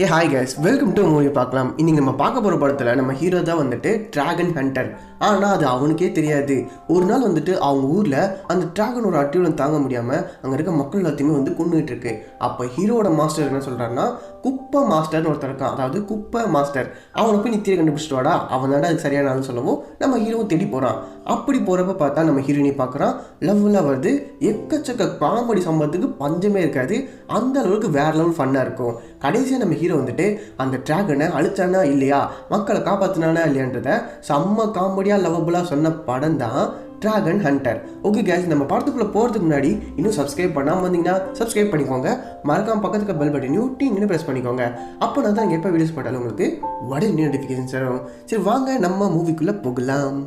A hi guys welcome to movie பார்க்கலாம் இன்னைக்கு நம்ம பார்க்க போகிற படத்தில் நம்ம ஹீரோ தான் வந்துட்டு டிராகன் ஹண்டர் ஆனால் அது அவனுக்கே தெரியாது. ஒரு நாள் வந்துட்டு அவங்க ஊரில் அந்த ட்ராகனோட அட்டியூலம் தாங்க முடியாமல் அங்கே இருக்க மக்கள் எல்லாத்தையுமே வந்து கொண்டுகிட்டு இருக்கு. அப்போ ஹீரோட மாஸ்டர் என்ன சொல்கிறாருன்னா குப்பை மாஸ்டர்னு ஒருத்தர் இருக்கான். அதாவது குப்பை மாஸ்டர் அவனை போய் நித்தியை கண்டுபிடிச்சிட்டு வாடா. அவன் தான் அது சரியான சொல்லவும் நம்ம ஹீரோவும் தேடி போகிறான் அப்படி போகிறப்ப பார்த்தா நம்ம ஹீரோயினை பார்க்குறான். லவ்வில் வருது. எக்கச்சக்க காமெடி சம்பவத்துக்கு பஞ்சமே இருக்காது. அந்த அளவுக்கு வேற லெவல் ஃபன்னாக இருக்கும். கடைசியாக நம்ம ஹீரோ வந்துட்டு அந்த டிராகனை அழிச்சானா இல்லையா? மக்களை காப்பாற்றினானா இல்லையான்றத செம்ம காமெடியாக லவபுளாக சொன்ன படம் தான் டிராகன் ஹண்டர் ஓகே கேஸ் நம்ம படத்துக்குள்ளே போகிறதுக்கு முன்னாடி இன்னும் சப்ஸ்கிரைப் பண்ணாமல் வந்தீங்கன்னா சப்ஸ்கிரைப் பண்ணிக்கோங்க. மறக்காம பக்கத்துக்கு பெல் பட்டனையும் டீங்கன்னு ப்ரெஸ் பண்ணிக்கோங்க. அப்போ நான் தான் எப்போ வீடியோஸ் போட்டாலும் உங்களுக்கு உடனே நோட்டிஃபிகேஷன் வரும். சரி வாங்க நம்ம மூவிக்குள்ளே போகலாம்.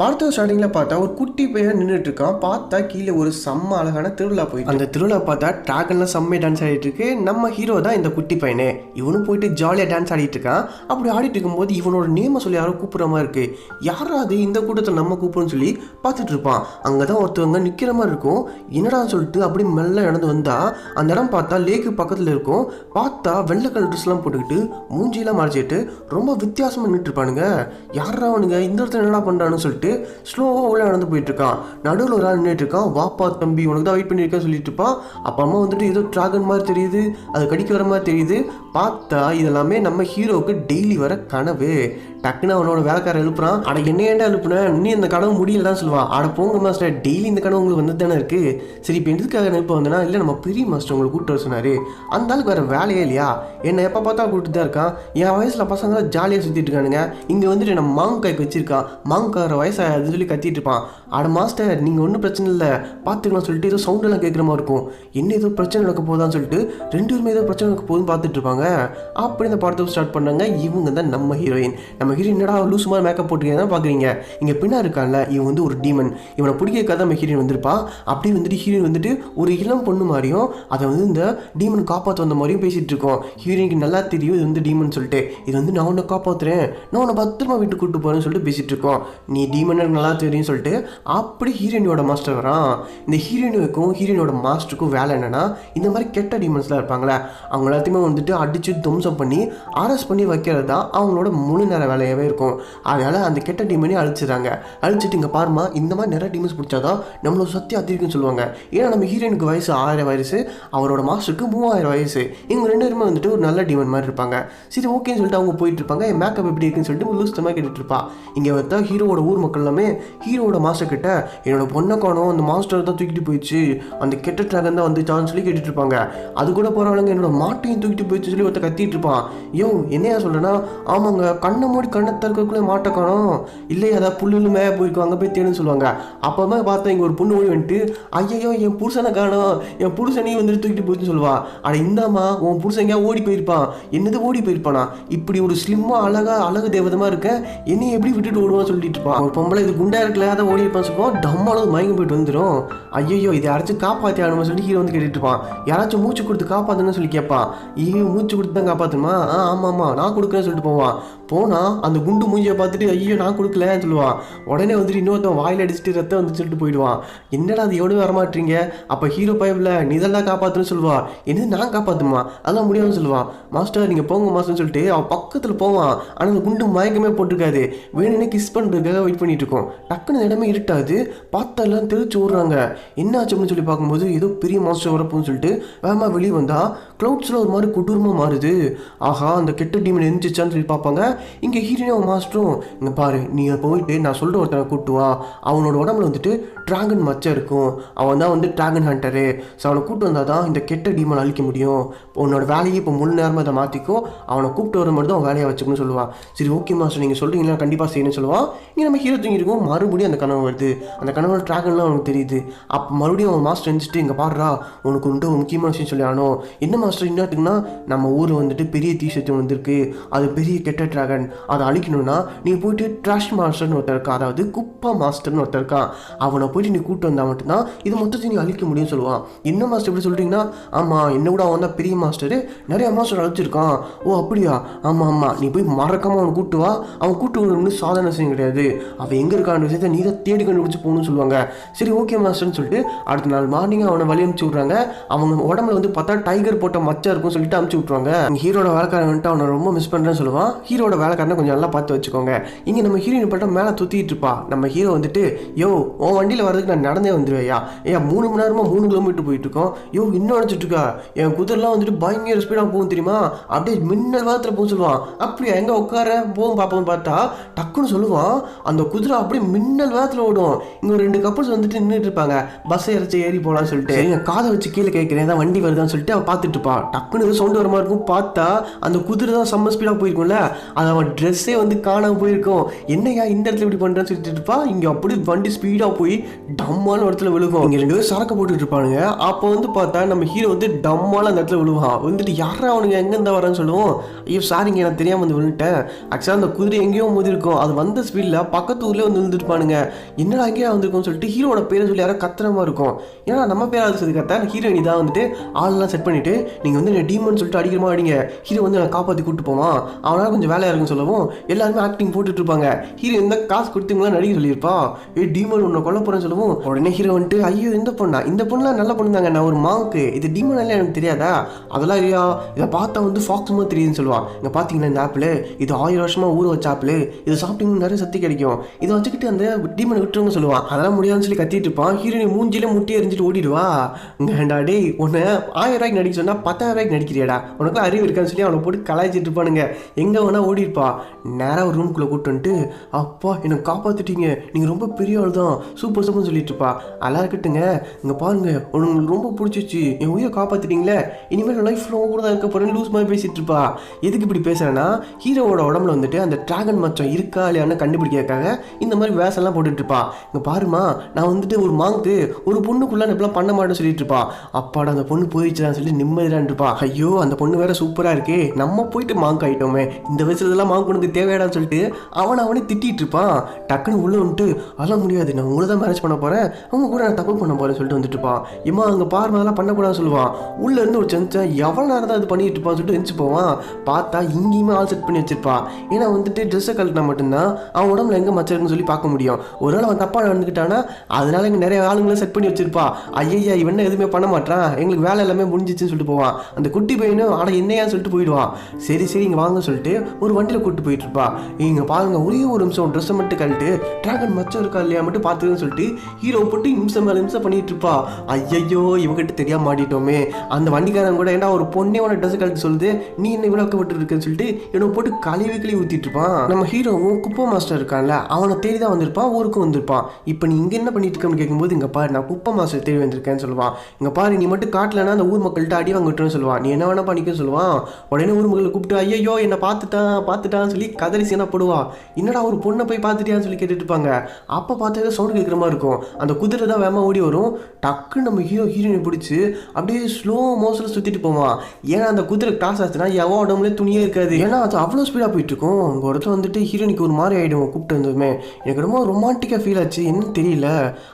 படத்தோட ஸ்டார்டிங்கில் பார்த்தா ஒரு குட்டி பையன் நின்றுட்டு இருக்கான் பார்த்தா கீழே ஒரு செம்ம அழகான திருவிழா போயிட்டு அந்த திருவிழா பார்த்தா ட்ராகன்லாம் செம்மையாக டான்ஸ் ஆடிட்டு இருக்கு. நம்ம ஹீரோ தான் இந்த குட்டி பையனே. இவனும் போயிட்டு ஜாலியாக டான்ஸ் ஆடிட்டு இருக்கான். அப்படி ஆடிட்டு இருக்கும்போது இவனோட நேமை சொல்லி யாரோ கூப்பிட்ற மாதிரி இருக்கு. யாராவது இந்த கூட்டத்தில் நம்ம கூப்பிடுன்னு சொல்லி பார்த்துட்டு இருப்பான். அங்கே தான் ஒருத்தவங்க நிற்கிற மாதிரி இருக்கும். என்னடான்னு சொல்லிட்டு அப்படி மெல்ல நடந்து வந்தா அந்த இடம் பார்த்தா லேக்கு பக்கத்தில் இருக்கும். பார்த்தா வெள்ளை கலர் ட்ரெஸ்லாம் போட்டுக்கிட்டு மூஞ்சியெல்லாம் மறைச்சிட்டு ரொம்ப வித்தியாசமாக நின்றுட்டு இருப்பானுங்க. யாரா அவனுங்க? இந்த இடத்துல என்னடா பண்ணுறான்னு சொல்லிட்டு ஸ்லோவாக உள்ள நடந்து போயிட்டு இருக்கான் நடுவில் ஒரு ஆள் நின்றுட்டு இருக்கான் வாப்பா தம்பி உனக்கு தான் வெயிட் பண்ணியிருக்கேன் சொல்லிட்டு இருப்பான். அப்போ அம்மா வந்துட்டு ஏதோ டிராகன் மாதிரி தெரியுது. அது கடிக்க வர மாதிரி தெரியுது. பார்த்தா இதெல்லாமே நம்ம ஹீரோவுக்கு டெய்லி வர கனவு. டக்குன்னு அவனோட வேலைக்காரன் எழுப்புறான். அட என்ன ஏண்டா எழுப்புனேன் நீ இந்த கனவு முடியலதான் சொல்லுவான் அட போங்க மாஸ்டர். டெய்லி இந்த கனவு உங்களுக்கு வந்து தானே இருக்கு. சரி இப்போ எதுக்காக நினைப்பு வந்தனா இல்லை நம்ம பெரிய மாஸ்டர் உங்களை கூப்பிட்டு வர சொன்னாரு. அந்த ஆளுக்கு வேற வேலையே இல்லையா? என்ன எப்போ பார்த்தா கூப்பிட்டு தான் இருக்கான். என் வயசில் பசங்க ஜாலியாக சுற்றிட்டு இருக்கானுங்க. இங்கே வந்துட்டு நம்ம மாங்காய்க்கு வச்சிருக்கான் மாங்காய் வயசாக சொல்லி கத்திட்டு இருப்பான். அட மாஸ்டர் நீங்கள் ஒன்றும் பிரச்சனை இல்லை. பார்த்துக்கலாம் சொல்லிட்டு ஏதோ சவுண்டெல்லாம் கேட்குற மாதிரி இருக்கும். என்ன ஏதோ பிரச்சனை நடக்க போகுதான்னு சொல்லிட்டு ரெண்டு பேருமே ஏதோ பிரச்சனை நடக்க போகுதுன்னு பார்த்துட்டு இருப்பாங்க. அப்படி இந்த படத்தை ஸ்டார்ட் பண்ணாங்க இவங்க தான் நம்ம ஹீரோயின் நம்ம மெஹிரி என்னடா லூஸ் மாதிரி மேக்கப் போட்டுருக்கேன் தான் பார்க்குறீங்க இங்கே பின்னா இருக்கான்ல இவன் வந்து ஒரு டீமன் இவனை பிடிக்க தான் நம்ம வந்திருப்பான் அப்படியே வந்துட்டு ஹீரோயின் வந்துட்டு ஒரு இளம் பொண்ணு மாதிரியும் அதை வந்து இந்த டீமன் காப்பாற்ற வந்த மாதிரியும் பேசிகிட்டு இருக்கோம். ஹீரோயினுக்கு நல்லா தெரியும் இது வந்து டீமன் சொல்லிட்டு. இது வந்து நான் உன்னை காப்பாற்றுறேன் நான் உன்னை பத்திரமா வீட்டுக்கு கூட்டு போகிறேன்னு சொல்லிட்டு பேசிகிட்டு இருக்கோம். நீ டீமன் நல்லா தெரியும் சொல்லிட்டு அப்படி ஹீரோயினோட மாஸ்டர் வரான். இந்த ஹீரோயினுக்கும் ஹீரோயினோட மாஸ்டருக்கும் வேலை என்னென்னா இந்த மாதிரி கெட்ட டீமன்ஸ்லாம் இருப்பாங்களே அவங்க எல்லாத்தையுமே வந்துட்டு அடித்து துவம்சம் பண்ணி அரெஸ்ட் பண்ணி வைக்கிறது தான் அவங்களோட முழு நேர நிறையவே இருக்கும். அதனால் அந்த கெட்ட டீமனே அழிச்சிடுறாங்க அழிச்சிட்டு இங்கே பாருமா இந்த மாதிரி நிறைய டீமன்ஸ் பிடிச்சாதான் நம்மளோட சக்தி அதிகம்னு சொல்லுவாங்க. ஏன்னா நம்ம ஹீரோயினுக்கு வயசு ஆயிரம் வயசு அவரோட மாஸ்டருக்கு மூவாயிரம் வயசு. இவங்க ரெண்டு பேருமே வந்துட்டு ஒரு நல்ல டீமன் மாதிரி இருப்பாங்க. சரி ஓகேன்னு சொல்லிட்டு அவங்க போயிட்டு இருப்பாங்க. என் மேக்கப் எப்படி இருக்குன்னு சொல்லிட்டு லூஸ் தமாக கேட்டுட்டு இருப்பா. இங்கே பார்த்தா ஹீரோவோட ஊர் மக்கள் எல்லாமே ஹீரோவோட மாஸ்டர் கிட்ட என்னோட பொண்ணை காணும் அந்த மாஸ்டர் தான் தூக்கிட்டு போயிடுச்சு. அந்த கெட்ட ட்ராகன் தான் வந்துச்சான்னு சொல்லி கேட்டுட்டு இருப்பாங்க. அது கூட போகிறவங்க என்னோட மாட்டையும் தூக்கிட்டு போயிடுச்சு சொல்லி ஒருத்த கத்திட்டு இருப்பான். யோ என்னையா சொல்கிறேன்னா ஆமாங்க கண்ணை மூடி கண்ணை திறக்கக்குள்ளே மாட்டை காணும். இல்லை அதான் புல்லுன்னு மேய போயிருக்கோம் அங்கே போய் தேடுன்னு சொல்லுவாங்க. அப்போமே பார்த்தா இங்கே ஒரு பொண்ணு ஓடி வந்துட்டு ஐயோ என் புருஷனை காணும். என் புருஷனையும் வந்துட்டு தூக்கிட்டு போச்சுன்னு சொல்லுவா. அட இந்தாம்மா உன் புருஷன் எங்கேயா ஓடி போயிருப்பான். என்னது ஓடி போயிருப்பானா? இப்படி ஒரு ஸ்லிம்மாக அழகாக அழகு தேவதமாக இருக்க என்னை எப்படி விட்டுட்டு ஓடுவான்னு சொல்லிட்டு இருப்பான் ஒரு பொம்பளை இது குண்டா இருக்கல அதை ஓடி இருப்பான்னு சொல்லுவோம் டம்மாலும் மயங்க போயிட்டு வந்துடும் ஐயோ இதை யாராச்சும் காப்பாற்றி ஆகணுமா சொல்லி ஹீரோ வந்து கேட்டுட்டு இருப்பான். யாராச்சும் மூச்சு கொடுத்து காப்பாற்றணும்னு சொல்லி கேட்பான். ஐயோ மூச்சு கொடுத்து தான் காப்பாத்துமா ஆ ஆமாம் ஆமாம் நான் கொடுக்குறேன்னு சொல்லிட்டு போவான். போனால் அந்த குண்டு மூஞ்சியை பார்த்துட்டு ஐயோ நான் கொடுக்கலன்னு சொல்லுவான். உடனே வந்துட்டு இன்னொருத்தன் வாயில் அடிச்சுட்டு ரத்தம் வந்து சொல்லிட்டு போயிடுவான். என்னடா அது எவ்வளோ வரமாட்டீங்க அப்போ ஹீரோ பயவில் நீ இதெல்லாம் காப்பாற்றுன்னு சொல்லுவான் என்னது நான் காப்பாற்றுமா அதெல்லாம் முடியாதுன்னு சொல்லுவான் மாஸ்டர் நீங்கள் போங்க மாஸ்டர்னு சொல்லிட்டு அவன் பக்கத்தில் போவான். ஆனால் அந்த குண்டு மயக்கமே போட்டிருக்காது. வேணும்னே கிஸ் பண்ணுறதுக்காக வெயிட் பண்ணிட்டு இருக்கோம். டக்குன்னு இடமே இருட்டாது. பார்த்தா எல்லாம் தெளிச்சு விட்றாங்க என்ன ஆச்சு அப்படின்னு சொல்லி பார்க்கும்போது ஏதோ பெரிய மாஸ்டர் வரப்போன்னு சொல்லிட்டு வேகமாக வெளியே வந்தால் க்ளவுட்ஸில் ஒரு மாதிரி கொடூரமாக மாறுது. ஆஹா அந்த கெட்ட டீமன் எந்திரிச்சான்னு சொல்லி பார்ப்பாங்க. இங்கே ஹீரோனோ மாஸ்டரும் இங்கே பாரு நீ போயிட்டு நான் சொல்கிற ஒருத்தனை கூப்பிட்டு வா. அவனோட உடம்புல வந்துட்டு ட்ராகன் மச்சம் இருக்கும். அவன் தான் வந்து ட்ராகன் ஹண்டரு ஸோ அவனை கூப்பிட்டு வந்தால் தான் இந்த கெட்ட டீமனை அழிக்க முடியும். உன்னோட வேலையை இப்போ முழு நேரமாக அதை மாற்றிக்கோ அவனை கூப்பிட்டு வர மட்டும் தான் அவன் வேலையை வச்சுக்கணும்னு சொல்லுவான் சரி ஓகே மாஸ்டர் நீங்கள் சொல்கிறீங்களா கண்டிப்பாக செய்யணும்னு சொல்லுவான் இங்கே நம்ம ஹீரோ தூங்கிருக்கோம் மறுபடியும் அந்த கனவு வருது. அந்த கனவோட ட்ராகன்லாம் அவனுக்கு தெரியுது. அப்போ மறுபடியும் அவன் மாஸ்டர் எழுந்துட்டு இங்கே பாடுறா உனக்கு வந்துட்டு ஒரு முக்கியமான விஷயம் சொல்லி ஆனோ என்ன மாஸ்டர் இன்னத்துக்குன்னா நம்ம ஊரில் வந்துட்டு பெரிய தீ சத்தியம் வந்திருக்கு. அது பெரிய கெட்ட டிராகன் டிராகன் அதை அழிக்கணும்னா நீ போயிட்டு ட்ராஷ் மாஸ்டர்னு ஒருத்தர் இருக்கா அதாவது குப்பா மாஸ்டர்னு ஒருத்தர் இருக்கான். அவனை போயிட்டு நீ கூட்டு வந்தால் மட்டும்தான் இது மொத்தத்தை நீ அழிக்க முடியும்னு சொல்லுவான். என்ன மாஸ்டர் எப்படி சொல்கிறீங்கன்னா ஆமாம் என்ன கூட அவன் தான் பெரிய மாஸ்டர் நிறைய மாஸ்டர் அழைச்சிருக்கான். ஓ அப்படியா? ஆமாம் ஆமாம் நீ போய் மறக்காம அவன் கூட்டு வா. அவன் கூட்டு வரணும்னு சாதாரண விஷயம் கிடையாது. அவன் எங்கே இருக்கான்னு விஷயத்தை நீ தான் தேடி கண்டுபிடிச்சு போகணும்னு சொல்லுவாங்க. சரி ஓகே மாஸ்டர்னு சொல்லிட்டு அடுத்த நாள் மார்னிங் அவனை வழி அனுப்பிச்சு விட்றாங்க. அவங்க உடம்புல வந்து பார்த்தா டைகர் போட்ட மச்சா இருக்கும்னு சொல்லிட்டு அனுப்பிச்சு விட்ருவாங்க ஹீரோட வேலைக்காரன் வந்துட்டு அவனை ரொம்ப மிஸ் பண்ணுறேன்னு சொல்லுவான். ஹீரோட வேலைக்காரனை கொஞ்சம் நல்லா பார்த்து வச்சுக்கோங்க. இங்கே நம்ம ஹீரோயின் பட்டம் மேலே சுற்றிட்டு இருப்பா. நம்ம ஹீரோ வந்துட்டு யோ உன் வண்டியில் வர்றதுக்கு நான் நடந்தே வந்துடுவேயா ஏன் மூணு மணி நேரமா மூணு கிலோமீட்டர் போயிட்டு இருக்கோம். யோ இன்னும் அடிச்சிட்டு இருக்கா? என் குதிரெல்லாம் வந்துட்டு பயங்கர ஸ்பீடாக போகும் தெரியுமா? அப்படியே மின்னல் வாரத்தில் போகும் சொல்லுவான். அப்படியா எங்கே உட்கார? போகும் பார்ப்போம் பார்த்தா. டக்குன்னு சொல்லுவான். அந்த குதிரை அப்படியே மின்னல் வேகத்தில் ஓடும். இங்கே ரெண்டு கப்பல்ஸ் வந்துட்டு நின்றுட்டு இருப்பாங்க. பஸ் இறச்சி ஏறி போகலான்னு சொல்லிட்டு. என் காதை வச்சு கீழே கேட்குறேன். தான் வண்டி வருதான்னு சொல்லிட்டு அவன் பார்த்துட்டு இருப்பான் டக்குன்னு சவுண்டு வர மாதிரி இருக்கும். பார்த்தா அந்த குதிரை தான் செம்ம ஸ்பீடாக போயிருக்கும்ல. அது அவன் ட்ரெஸ்ஸே வந்து காணாமல் போயிருக்கோம் என்னையா இந்த இடத்துல இப்படி பண்ணுறேன்னு சொல்லிட்டு இருப்பா? இங்கே அப்படி வண்டி ஸ்பீடாக போய் டம்மான இடத்துல விழுகும். இங்கே ரெண்டு பேரும் சரக்கு போட்டுட்டு இருப்பானுங்க. அப்போ வந்து பார்த்தா நம்ம ஹீரோ வந்து டம்மான அந்த இடத்துல விழுவான். வந்துட்டு யாரா அவனுங்க? எங்கேருந்து வரான்னு சொல்லுவோம். ஐயோ சாரிங்க எனக்கு தெரியாமல் வந்து விழுந்துட்டேன். ஆக்சுவலாக அந்த குதிரை எங்கேயோ மோதிருக்கும் அது வந்த ஸ்பீடில் பக்கத்து ஊர்லேயே வந்து விழுந்துருப்பானுங்க. என்னடா அங்கேயா வந்திருக்கும்னு சொல்லிட்டு ஹீரோட பேரை சொல்லி யாரோ கத்திரமா இருக்கும். ஏன்னா நம்ம பேராக சொல்லி கத்தா ஹீரோயினி தான் வந்துட்டு ஆள்லாம் செட் பண்ணிட்டு நீங்கள் வந்து என்ன டீமன் சொல்லிட்டு அடிக்கிறமா அடிங்க. ஹீரோ வந்து நான் காப்பாற்றி கூப்பிட்டு போவான். அவனால் கொஞ்சம் வேலையாக இருக்குன்னு சொல்லவும் எல்லாருமே ஆக்டிங் போட்டுட்டு இருப்பாங்க. ஹீரோ இந்த காசு கொடுத்தீங்களா நடிக்க சொல்லியிருப்பா. ஏ டீமன் உன்னை கொல்ல போறேன்னு சொல்லவும் உடனே ஹீரோ வந்துட்டு ஐயோ இந்த பொண்ணா? இந்த பொண்ணுலாம் நல்ல பொண்ணு தாங்க நான் ஒரு மாவுக்கு இது டீமன் எல்லாம் எனக்கு தெரியாதா? அதெல்லாம் இல்லையா? இதை பார்த்தா வந்து ஃபாக்ஸ் மாதிரி தெரியுதுன்னு சொல்லுவான் இங்கே பார்த்தீங்கன்னா இந்த ஆப்பிள் இது ஆயிரம் வருஷமா ஊற வச்ச ஆப்பிள் இது சாப்பிட்டீங்கன்னா நிறைய சக்தி கிடைக்கும். இதை வச்சுக்கிட்டு அந்த டீமனை விட்டுருங்க சொல்லுவான் அதெல்லாம் முடியாதுன்னு சொல்லி கத்திட்டு இருப்பான் ஹீரோனி மூஞ்சில முட்டி எரிஞ்சிட்டு ஓடிடுவா. ஏண்டா டே உன்னை ஆயிரம் ரூபாய்க்கு நடிக்க சொன்னா பத்தாயிரம் ரூபாய்க்கு நடிக்கிறியாடா? உனக்கு அறிவு இருக்கான்னு சொல்லி அவனை போட்டு கலாய்ச்சிட்டு இருப்பானுங்க. எங்கே வேணா ஓடி பண்ணியிருப்பா நேராக ஒரு ரூம்குள்ளே கூட்டு வந்துட்டு அப்பா என்னை காப்பாற்றிட்டீங்க நீங்கள் ரொம்ப பெரிய ஆள் தான் சூப்பர் சூப்பர்னு சொல்லிட்டு இருப்பா நல்லா இருக்கட்டுங்க. இங்கே பாருங்க. உங்களுக்கு ரொம்ப பிடிச்சிச்சு என் உயிரை காப்பாற்றிட்டீங்களே இனிமேல் லைஃப் ரொம்ப கூட தான் இருக்க போகிறேன்னு லூஸ் மாதிரி பேசிட்டு இருப்பா எதுக்கு இப்படி பேசுறேன்னா ஹீரோவோட உடம்புல வந்துட்டு அந்த டிராகன் மச்சம் இருக்கா இல்லையான்னு கண்டுபிடிக்கிறதுக்காக இந்த மாதிரி வேசெல்லாம் போட்டுட்டு இருப்பா இங்கே பாருமா நான் வந்துட்டு ஒரு மாங்கு ஒரு பொண்ணுக்குள்ளே இப்படிலாம் பண்ண மாட்டேன்னு சொல்லிட்டு இருப்பா அப்பாடா அந்த பொண்ணு போயிடுச்சுடான்னு சொல்லி நிம்மதியான் இருப்பா ஐயோ அந்த பொண்ணு வேற சூப்பரா இருக்கே. நம்ம போயிட்டு மாங்க் ஆயிட்டோமே. இந்த வயசுலலாம் மாங்க் உனக்கு தேவையாடான்னு சொல்லிட்டு அவனை அவனே திட்டிகிட்டு இருப்பான். டக்குன்னு உள்ளே வந்துட்டு அதெல்லாம் முடியாது நான் உங்களை தான் மேரேஜ் பண்ண போகிறேன் அவங்க கூட நான் தப்பு பண்ண போகிறேன் சொல்லிட்டு வந்துட்டு இருப்பான். இம்மா அங்கே பார்வை அதெல்லாம் பண்ணக்கூடாதுன்னு சொல்லுவான். உள்ளேருந்து ஒரு செஞ்சன் எவ்வளோ நேரம் தான் இது பண்ணிட்டு இருப்பான்னு சொல்லிட்டு எந்திச்சு போவான். பார்த்தா இங்கேயுமே ஆள் செட் பண்ணி வச்சிருப்பான். ஏன்னா வந்துட்டு ட்ரெஸ்ஸை கழட்டினா மட்டும்தான் அவன் உடம்புல எங்கே மச்சம் இருக்குன்னு சொல்லி பார்க்க முடியும். ஒரு நாள் அவன் தப்பாக நடந்துக்கிட்டானா அதனால இங்கே நிறைய ஆளுங்களை செட் பண்ணி வச்சிருப்பா. ஐயா இவன் எதுவுமே பண்ண மாட்டான் எங்களுக்கு வேலை எல்லாமே முடிஞ்சிச்சுன்னு சொல்லிட்டு போவான். அந்த குட்டி பையனும் ஆனால் என்னையான்னு சொல்லிட்டு போயிடுவான். சரி சரி இங்கே வாங்க சொல்லிட்டு ஒரு வண்டியில் கூட்டு போயிட்டு இருப்பா இங்க பாருங்க ஒரே ஒரு நிமிஷம் ட்ரெஸ்ஸை மட்டும் கழட்டு. ட்ராகன் மச்சம் இருக்கா இல்லையா மட்டும் பார்த்துருன்னு சொல்லிட்டு ஹீரோ போட்டு நிமிஷம் மேலே நிமிஷம் பண்ணிட்டு இருப்பா. ஐயையோ இவங்ககிட்ட தெரியாம மாட்டிட்டோமே. அந்த வண்டிக்காரன் கூட ஏன்னா ஒரு பொண்ணே உன ட்ரெஸ் கழட்டி சொல்லுது? நீ என்ன விளக்க விட்டு இருக்குன்னு சொல்லிட்டு இவனை போட்டு கழுவி கழுவி ஊற்றிட்டு இருப்பான். நம்ம ஹீரோவும் குப்பை மாஸ்டர் இருக்கான்ல அவனை தேடி தான் வந்திருப்பான் ஊருக்கும் வந்திருப்பான். இப்போ நீ இங்கே என்ன பண்ணிட்டு இருக்கோம்னு கேட்கும்போது இங்கே பாரு நான் குப்பை மாஸ்டர் தேடி வந்திருக்கேன்னு சொல்லுவான். இங்கே பாரு நீ மட்டும் காட்டலன்னா அந்த ஊர் மக்கள்கிட்ட அடி வாங்கிட்டுன்னு சொல்லுவான். நீ என்ன வேணா பண்ணிக்கன்னு சொல்லுவான். உடனே ஊர் மக்களை கூப்பிட்டு ஐயோ என்னை பார்த்துட்டான். பார்த்துட்டான்னு சொல்லி கதறி சீனா போடுவா. என்னடா ஒரு பொண்ணை போய் பார்த்துட்டியான்னு சொல்லி கேட்டுட்டு இருப்பாங்க அப்போ பார்த்தா சவுண்டு சவுண்ட் கேட்குற மாதிரி இருக்கும். அந்த குதிரை தான் வேமா ஓடி வரும். டக்குன்னு நம்ம ஹீரோ ஹீரோயினை பிடிச்சி அப்படியே ஸ்லோ மோஷனில் சுற்றிட்டு போவான். ஏன்னா அந்த குதிரை கிராஸ் ஆச்சுன்னா எவன் உடம்புல துணியே இருக்காது. ஏன்னா அது அவ்வளோ ஸ்பீடாக போயிட்டு இருக்கும் உங்கள் இடத்துல வந்துட்டு ஹீரோயினுக்கு ஒரு மாதிரி ஆகிடும் கூப்பிட்டு வந்ததுமே எனக்கு ரொம்ப ரொமான்டிக்காக ஃபீல் ஆச்சு. என்னன்னு தெரியல.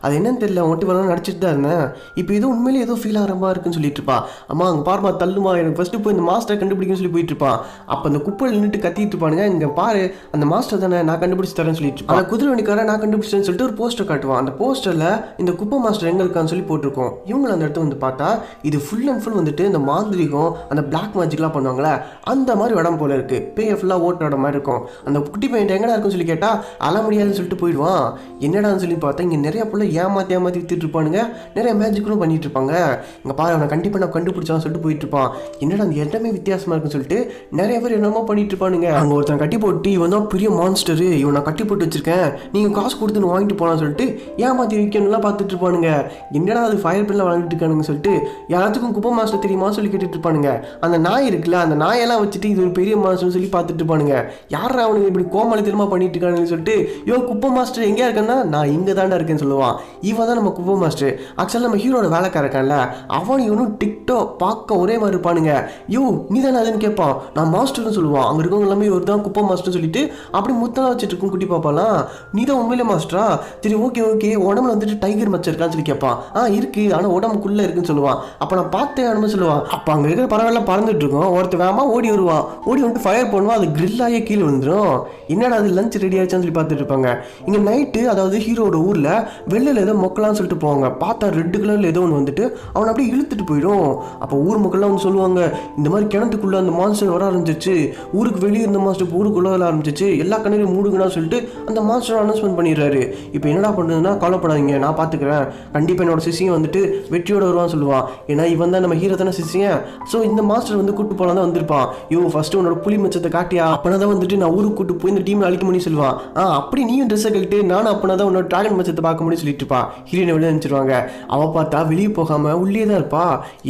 அது என்னன்னு தெரியல. ஒட்டி வரலாம் நடிச்சிட்டு தான் இருந்தேன். இப்போ ஏதோ உண்மையிலேயே ஏதோ ஃபீல் ஆகிற மாதிரி இருக்குன்னு சொல்லிட்டு இருப்பா. அம்மா அங்கே பாருமா தள்ளுமா எனக்கு ஃபஸ்ட்டு போய் இந்த மாஸ்டர் கண்டுபிடிக்கும்னு சொல்லி போயிட்டு இருப்பான் அப்போ அந்த குப்பையில் நின்றுட்டு கத்திட்டு இருப்பானுங்க இங்கே பாரு அந்த மாஸ்டர் தானே நான் கண்டுபிடிச்சு தரேன்னு சொல்லிட்டு அந்த குதிரை வண்டிக்காரன் நான் கண்டுபிடிச்சேன்னு சொல்லிட்டு ஒரு போஸ்டர் காட்டுவான். அந்த போஸ்டரில் இந்த குப்பை மாஸ்டர் எங்கே இருக்கான்னு சொல்லி போட்டிருக்கோம். இவங்க அந்த இடத்துல வந்து பார்த்தா இது ஃபுல் அண்ட் ஃபுல் வந்துட்டு இந்த மாந்திரிகம் அந்த பிளாக் மேஜிக்லாம் பண்ணுவாங்களே அந்த மாதிரி இடம் போல இருக்கு. பேய ஃபுல்லாக ஓட்டுற இடம் மாதிரி இருக்கும். அந்த குட்டி பையன் எங்கடா இருக்குன்னு சொல்லி கேட்டால் அழ முடியாதுன்னு சொல்லிட்டு போயிடுவான். என்னடான்னு சொல்லி பார்த்தா இங்கே நிறைய புள்ள ஏமாத்தி ஏமாத்தி வித்துட்டு இருப்பானுங்க. நிறைய மேஜிக்கும் பண்ணிட்டு இருப்பாங்க. இங்கே பாரு அவனை கண்டிப்பாக நான் கண்டுபிடிச்சான்னு சொல்லிட்டு போயிட்டு இருப்பான். என்னடா அந்த இடமே வித்தியாசமா இருக்குன்னு சொல்லிட்டு நிறைய பேர் என்னமோ பண்ணிட்டு இருப்பானுங்க. அங்கே ஒருத்தன் கட்டி போட்டு இவன் தான் பெரிய மான்ஸ்டரு இவன் நான் கட்டி போட்டு வச்சிருக்கேன். நீங்கள் காசு கொடுத்து வாங்கிட்டு போகலான்னு சொல்லிட்டு ஏமாத்தி விற்கணும்லாம் பார்த்துட்டு இருப்பானுங்க. என்னடா அது ஃபயர் பில்லாம் வளர்ந்துட்டு இருக்கானுங்க சொல்லிட்டு யாராச்சுக்கும் குப்பை மாஸ்டர் தெரியுமா சொல்லி கேட்டுட்டு இருப்பானுங்க. அந்த நாய் இருக்குல்ல அந்த நாயெல்லாம் வச்சுட்டு இது ஒரு பெரிய மாஸ்டர்னு சொல்லி பார்த்துட்டு இருப்பானுங்க. யார் அவனுக்கு இப்படி கோமாளி பண்ணிட்டு இருக்கானுங்க சொல்லிட்டு யோ குப்பை மாஸ்டர் எங்கேயா இருக்கேன்னா நான் இங்கே தாண்டா இருக்கேன்னு சொல்லுவான். இவன் தான் நம்ம குப்பை மாஸ்டர் ஆக்சுவலாக நம்ம ஹீரோட வேலைக்கார இருக்கான்ல அவன் இவனும் டிக்டோ பார்க்க ஒரே மாதிரி இருப்பானுங்க. யோ நீ தானே அதுன்னு கேட்பான். நான் மாஸ்டர்னு சொல்லுவான். அங்கே இருக்கவங்க எல்லாமே தம்பி ஒரு தான் குப்பை மாஸ்டர்னு சொல்லிட்டு அப்படி முத்தம் வச்சுட்டு இருக்கும் குட்டி பாப்பாலாம். நீ தான் உண்மையிலே மாஸ்டரா? சரி ஓகே ஓகே உடம்புல வந்துட்டு டைகர் மச்சம் இருக்கான்னு சொல்லி கேட்பான். ஆ இருக்கு. ஆனால் உடம்புக்குள்ளே இருக்குன்னு சொல்லுவான். அப்போ நான் பார்த்தேன் அனுமதி சொல்லுவான். அப்போ அங்கே இருக்கிற பறவைலாம் பறந்துட்டு இருக்கோம். ஒருத்தர் வேகமா ஓடி வருவான். ஓடி வந்துட்டு ஃபயர் பண்ணுவான் அது grill கீழே வந்துடும் என்னடா அது லஞ்ச் ரெடி ஆச்சான்னு சொல்லி பார்த்துட்டு இருப்பாங்க. இங்கே நைட்டு அதாவது ஹீரோட ஊரில் வெளியில ஏதோ மொக்கலாம்னு சொல்லிட்டு போவாங்க. பார்த்தா ரெட்டு கலரில் ஏதோ ஒன்று வந்துட்டு அவனை அப்படியே இழுத்துட்டு போயிடும். அப்போ ஊர் மக்கள்லாம் வந்து சொல்லுவாங்க இந்த மாதிரி கிணத்துக்குள்ளே அந்த மான்சர் வர ஆரம்பிச்சிச்சு ஊருக்கு வெளியே இந்த மாஸ்டர் இப்போ ஊருக்குள்ள வர ஆரம்பிச்சிச்சு. எல்லா கண்ணையும் மூடுங்கன்னு சொல்லிட்டு அந்த மாஸ்டர் அனௌன்ஸ்மெண்ட் பண்ணிடுறாரு. இப்போ என்னடா பண்ணுதுன்னா கவலைப்படாதீங்க நான் பார்த்துக்கிறேன். கண்டிப்பாக என்னோட சிசியும் வந்துட்டு வெற்றியோட வருவான்னு சொல்லுவான். ஏன்னா இவன் தான் நம்ம ஹீரோ தானே சிசியன் ஸோ இந்த மாஸ்டர் வந்து கூட்டு போகலாம் தான் வந்திருப்பான். இவன் ஃபஸ்ட்டு உன்னோட புலி மச்சத்தை காட்டியா? அப்பனா தான் வந்துட்டு நான் ஊருக்கு கூட்டு போய் இந்த டீமில் அழிக்க முடியும் சொல்லுவான். ஆ அப்படி நீயும் ட்ரெஸ்ஸை கழிட்டு நானும் அப்பனா தான் உன்னோட டிராகன் மச்சத்தை பார்க்க முடியும் சொல்லிட்டு இருப்பான் ஹீரோனை வெளியே நினச்சிருவாங்க அவள் பார்த்தா வெளியே போகாம உள்ளே தான் இருப்பா.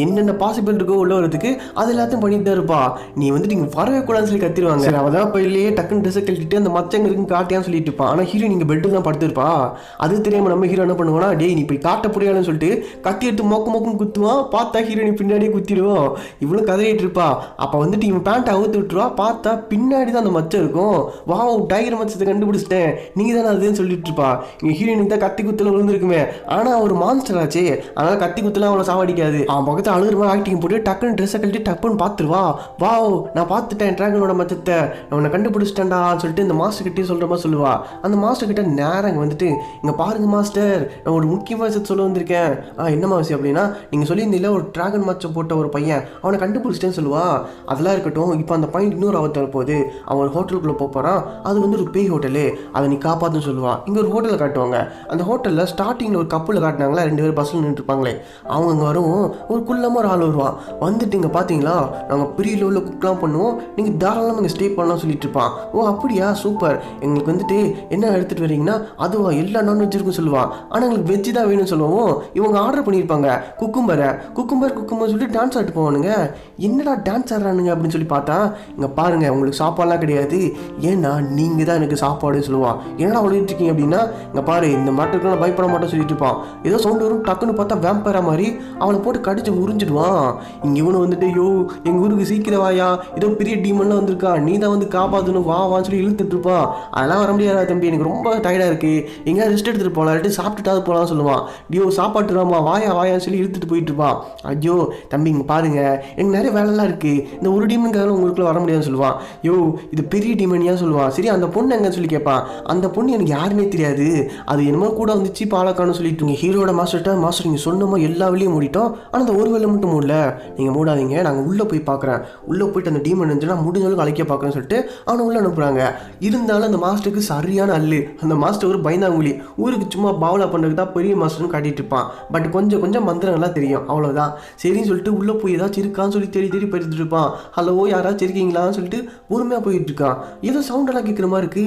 என்னென்ன பாசிபிள் இருக்கோ உள்ள வரதுக்கு அது எல்லாத்தையும் பண்ணிட்டு தான் இருப்பா. நீ வந்துட்டு இங்கே வரவே கூடாதுன்னு சொல்லி கத்திடுவாங்க. சரி, அவள் தான் இப்போ இல்லையே டக்குன்னு ட்ரெஸ்ஸை கழட்டிட்டு அந்த மச்சங்க இருக்குன்னு காட்டியான்னு சொல்லிட்டு இருப்பான் ஆனால் ஹீரோ நீங்கள் பெட்டு தான் படுத்திருப்பா. அது தெரியாமல் நம்ம ஹீரோ என்ன பண்ணுவானா டேய் நீ போய் காட்ட புரியாதுன்னு சொல்லிட்டு கத்தி எடுத்து மொக்க மொக்கம் குத்துவான். பார்த்தா ஹீரோனி பின்னாடியே குத்திடுவோம் இவ்வளோ கதையிட்டு இருப்பா. அப்போ வந்துட்டு இவன் பேண்ட்டை அவுத்து விட்டுருவா. பார்த்தா பின்னாடி தான் அந்த மச்சம் இருக்கும். வா டைகர் மச்சத்தை கண்டுபிடிச்சிட்டேன். நீங்கள் தானே அதுன்னு சொல்லிட்டு இருப்பா. இங்கே ஹீரோயினுக்கு தான் கத்தி குத்துல விழுந்துருக்குமே. ஆனால் ஒரு மான்ஸ்டர் ஆச்சு. அதனால் கத்தி குத்துலாம் அவ்வளோ சாவடிக்காது. அவன் பக்கத்தில் அழுகிற மாதிரி ஆக்டிங் போட்டு டக்குன்னு ட்ரெஸ்ஸை கழட்டி டப்புன்னு பார்த்துருவா. வா நான் பார்த்துட்டேன் ட்ராகனோட மச்சத்தை. அவனை உன்னை கண்டுபிடிச்சிட்டேன்டா சொல்லிட்டு இந்த மாஸ்டர் கிட்டே மாதிரி சொல்லுவா. அந்த மாஸ்டர் கிட்ட நேரம் வந்துட்டு இங்கே பாருங்க மாஸ்டர் நான் ஒரு முக்கியமான விஷயத்தை சொல்ல வந்திருக்கேன். ஆ என்னமா விஷயம் அப்படின்னா நீங்கள் சொல்லியிருந்தீங்களா ஒரு டிராகன் மாச்சை போட்ட ஒரு பையன் அவனை கண்டுபிடிச்சிட்டேன்னு சொல்லுவா. அதெல்லாம் இருக்கட்டும் இப்போ அந்த பையன் இன்னொரு அவத்தர போகுது அவன் ஒரு ஹோட்டலுக்குள்ளே போக போகிறான் அது வந்து ஒரு பேய் ஹோட்டலு அதை நீ காப்பாத்துன்னு சொல்லுவா. இங்கே ஒரு ஹோட்டலில் காட்டுவாங்க. அந்த ஹோட்டலில் ஸ்டார்டிங்கில் ஒரு கப்பில் காட்டினாங்களா ரெண்டு பேரும் பஸ்ஸில் நின்றுருப்பாங்களே அவங்க அங்கே வரும் ஒரு குள்ளமாக ஒரு ஆள் வருவான். வந்துட்டு இங்கே பார்த்தீங்களா நாங்கள் பெரிய லெவலில் குக்லாம் பண்ணுவோம். நீங்கள் தாராளமாக இங்கே ஸ்டே பண்ணலாம் சொல்லிட்டு இருப்பான். ஓ அப்படியா? சூப்பர். எங்களுக்கு வந்துட்டு என்ன எடுத்துட்டு வரீங்கன்னா அதுவா? எல்லா நான்வெஜ் இருக்கும் சொல்லுவான். ஆனா எங்களுக்கு வெஜ்ஜு தான் வேணும்னு சொல்லுவோம். இவங்க ஆர்டர் பண்ணியிருப்பாங்க. குக்கும்பரை குக்கும்பர் குக்கும்பர் சொல்லிட்டு டான்ஸ் ஆட்டு போவானுங்க. என்னடா டான்ஸ் ஆடுறானுங்க அப்படின்னு சொல்லி பார்த்தா இங்க பாருங்க உங்களுக்கு சாப்பாடுலாம் கிடையாது. ஏன்னா நீங்க தான் எனக்கு சாப்பாடுன்னு சொல்லுவான். என்னடா ஒழிட்டு இருக்கீங்க அப்படின்னா இங்க பாரு இந்த மாட்டுக்கு நான் பயப்பட மாட்டேன் சொல்லிட்டு இருப்பான். ஏதோ சவுண்ட் வரும் டக்குன்னு பார்த்தா வேம்பரா மாதிரி அவனை போட்டு கடிச்சு உறிஞ்சிடுவான் இங்க இவனு வந்துட்டு யோ எங்க ஊருக்கு சீக்கிரம் வாயா? ஏதோ பெரிய டீமெல்லாம் வந்திருக்கா. நீ தான் வந்து காப்பாற்றணும் வா வான்னு சொல்லி இழுத்துட்டு இருப்பான் அதெல்லாம் வர முடியாது தம்பி? எனக்கு ரொம்ப டயர்டாக இருக்குது எங்கேயாவது ரெஸ்ட் எடுத்துகிட்டு போகலாம் இல்லாட்டி சாப்பிட்டுட்டாவது போகலாம் சொல்லுவான் டியோ சாப்பாட்டுறாமா வாயா வாயான்னு சொல்லி இழுத்துட்டு போயிட்டு இருப்பான் ஐயோ தம்பி இங்கே பாருங்க. எனக்கு நிறைய வேலைலாம் இருக்குது இந்த ஒரு டீமனுக்காக உங்களுக்குள்ள வர முடியாதுன்னு சொல்லுவான் யோ இது பெரிய டீமனியாக சொல்லுவான் சரி அந்த பொண்ணு எங்கன்னு சொல்லி கேட்பான் அந்த பொண்ணு எனக்கு யாருமே தெரியாது. அது என்னமோ கூட வந்துச்சு பாலக்கான்னு சொல்லிட்டு இங்க ஹீரோட மாஸ்டர்கிட்ட மாஸ்டர் நீங்கள் சொன்னமோ எல்லா வேலையும் மூடிட்டோம். ஆனால் அந்த ஒரு வேலை மட்டும் மூடல. நீங்கள் மூடாதீங்க. நாங்கள் உள்ளே போய் பார்க்குறேன் உள்ளே போயிட்டு அந்த டீமன் இருந்துச்சுன்னா முடிஞ்ச அளவுக்கு அழைக்க பார்க்கணும்னு சொல்லிட்டு அவனை உள்ள அனுப்புறாங்க. இருந்தாலும் அந்த மாஸ்டருக்கு சரியான அல்லு. அந்த மாஸ்டர் ஒரு பயந்தாங்குழி ஊருக்கு சும்மா பாவலா பண்ணுறதுக்கு தான் பெரிய மாஸ்டர்னு காட்டிட்டு இருப்பான். பட் கொஞ்சம் கொஞ்சம் மந்திரங்கள்லாம் தெரியும். அவ்வளோதான் சரின்னு சொல்லிட்டு உள்ள போய் ஏதாச்சும் இருக்கான்னு சொல்லி தேடி தேடி போயிட்டு இருப்பான். ஹலோ யாராச்சும் இருக்கீங்களான்னு சொல்லிட்டு பொறுமையாக போயிட்டு இருக்கான். ஏதோ சவுண்டெல்லாம் கேட்குற மாதிரி இருக்கு.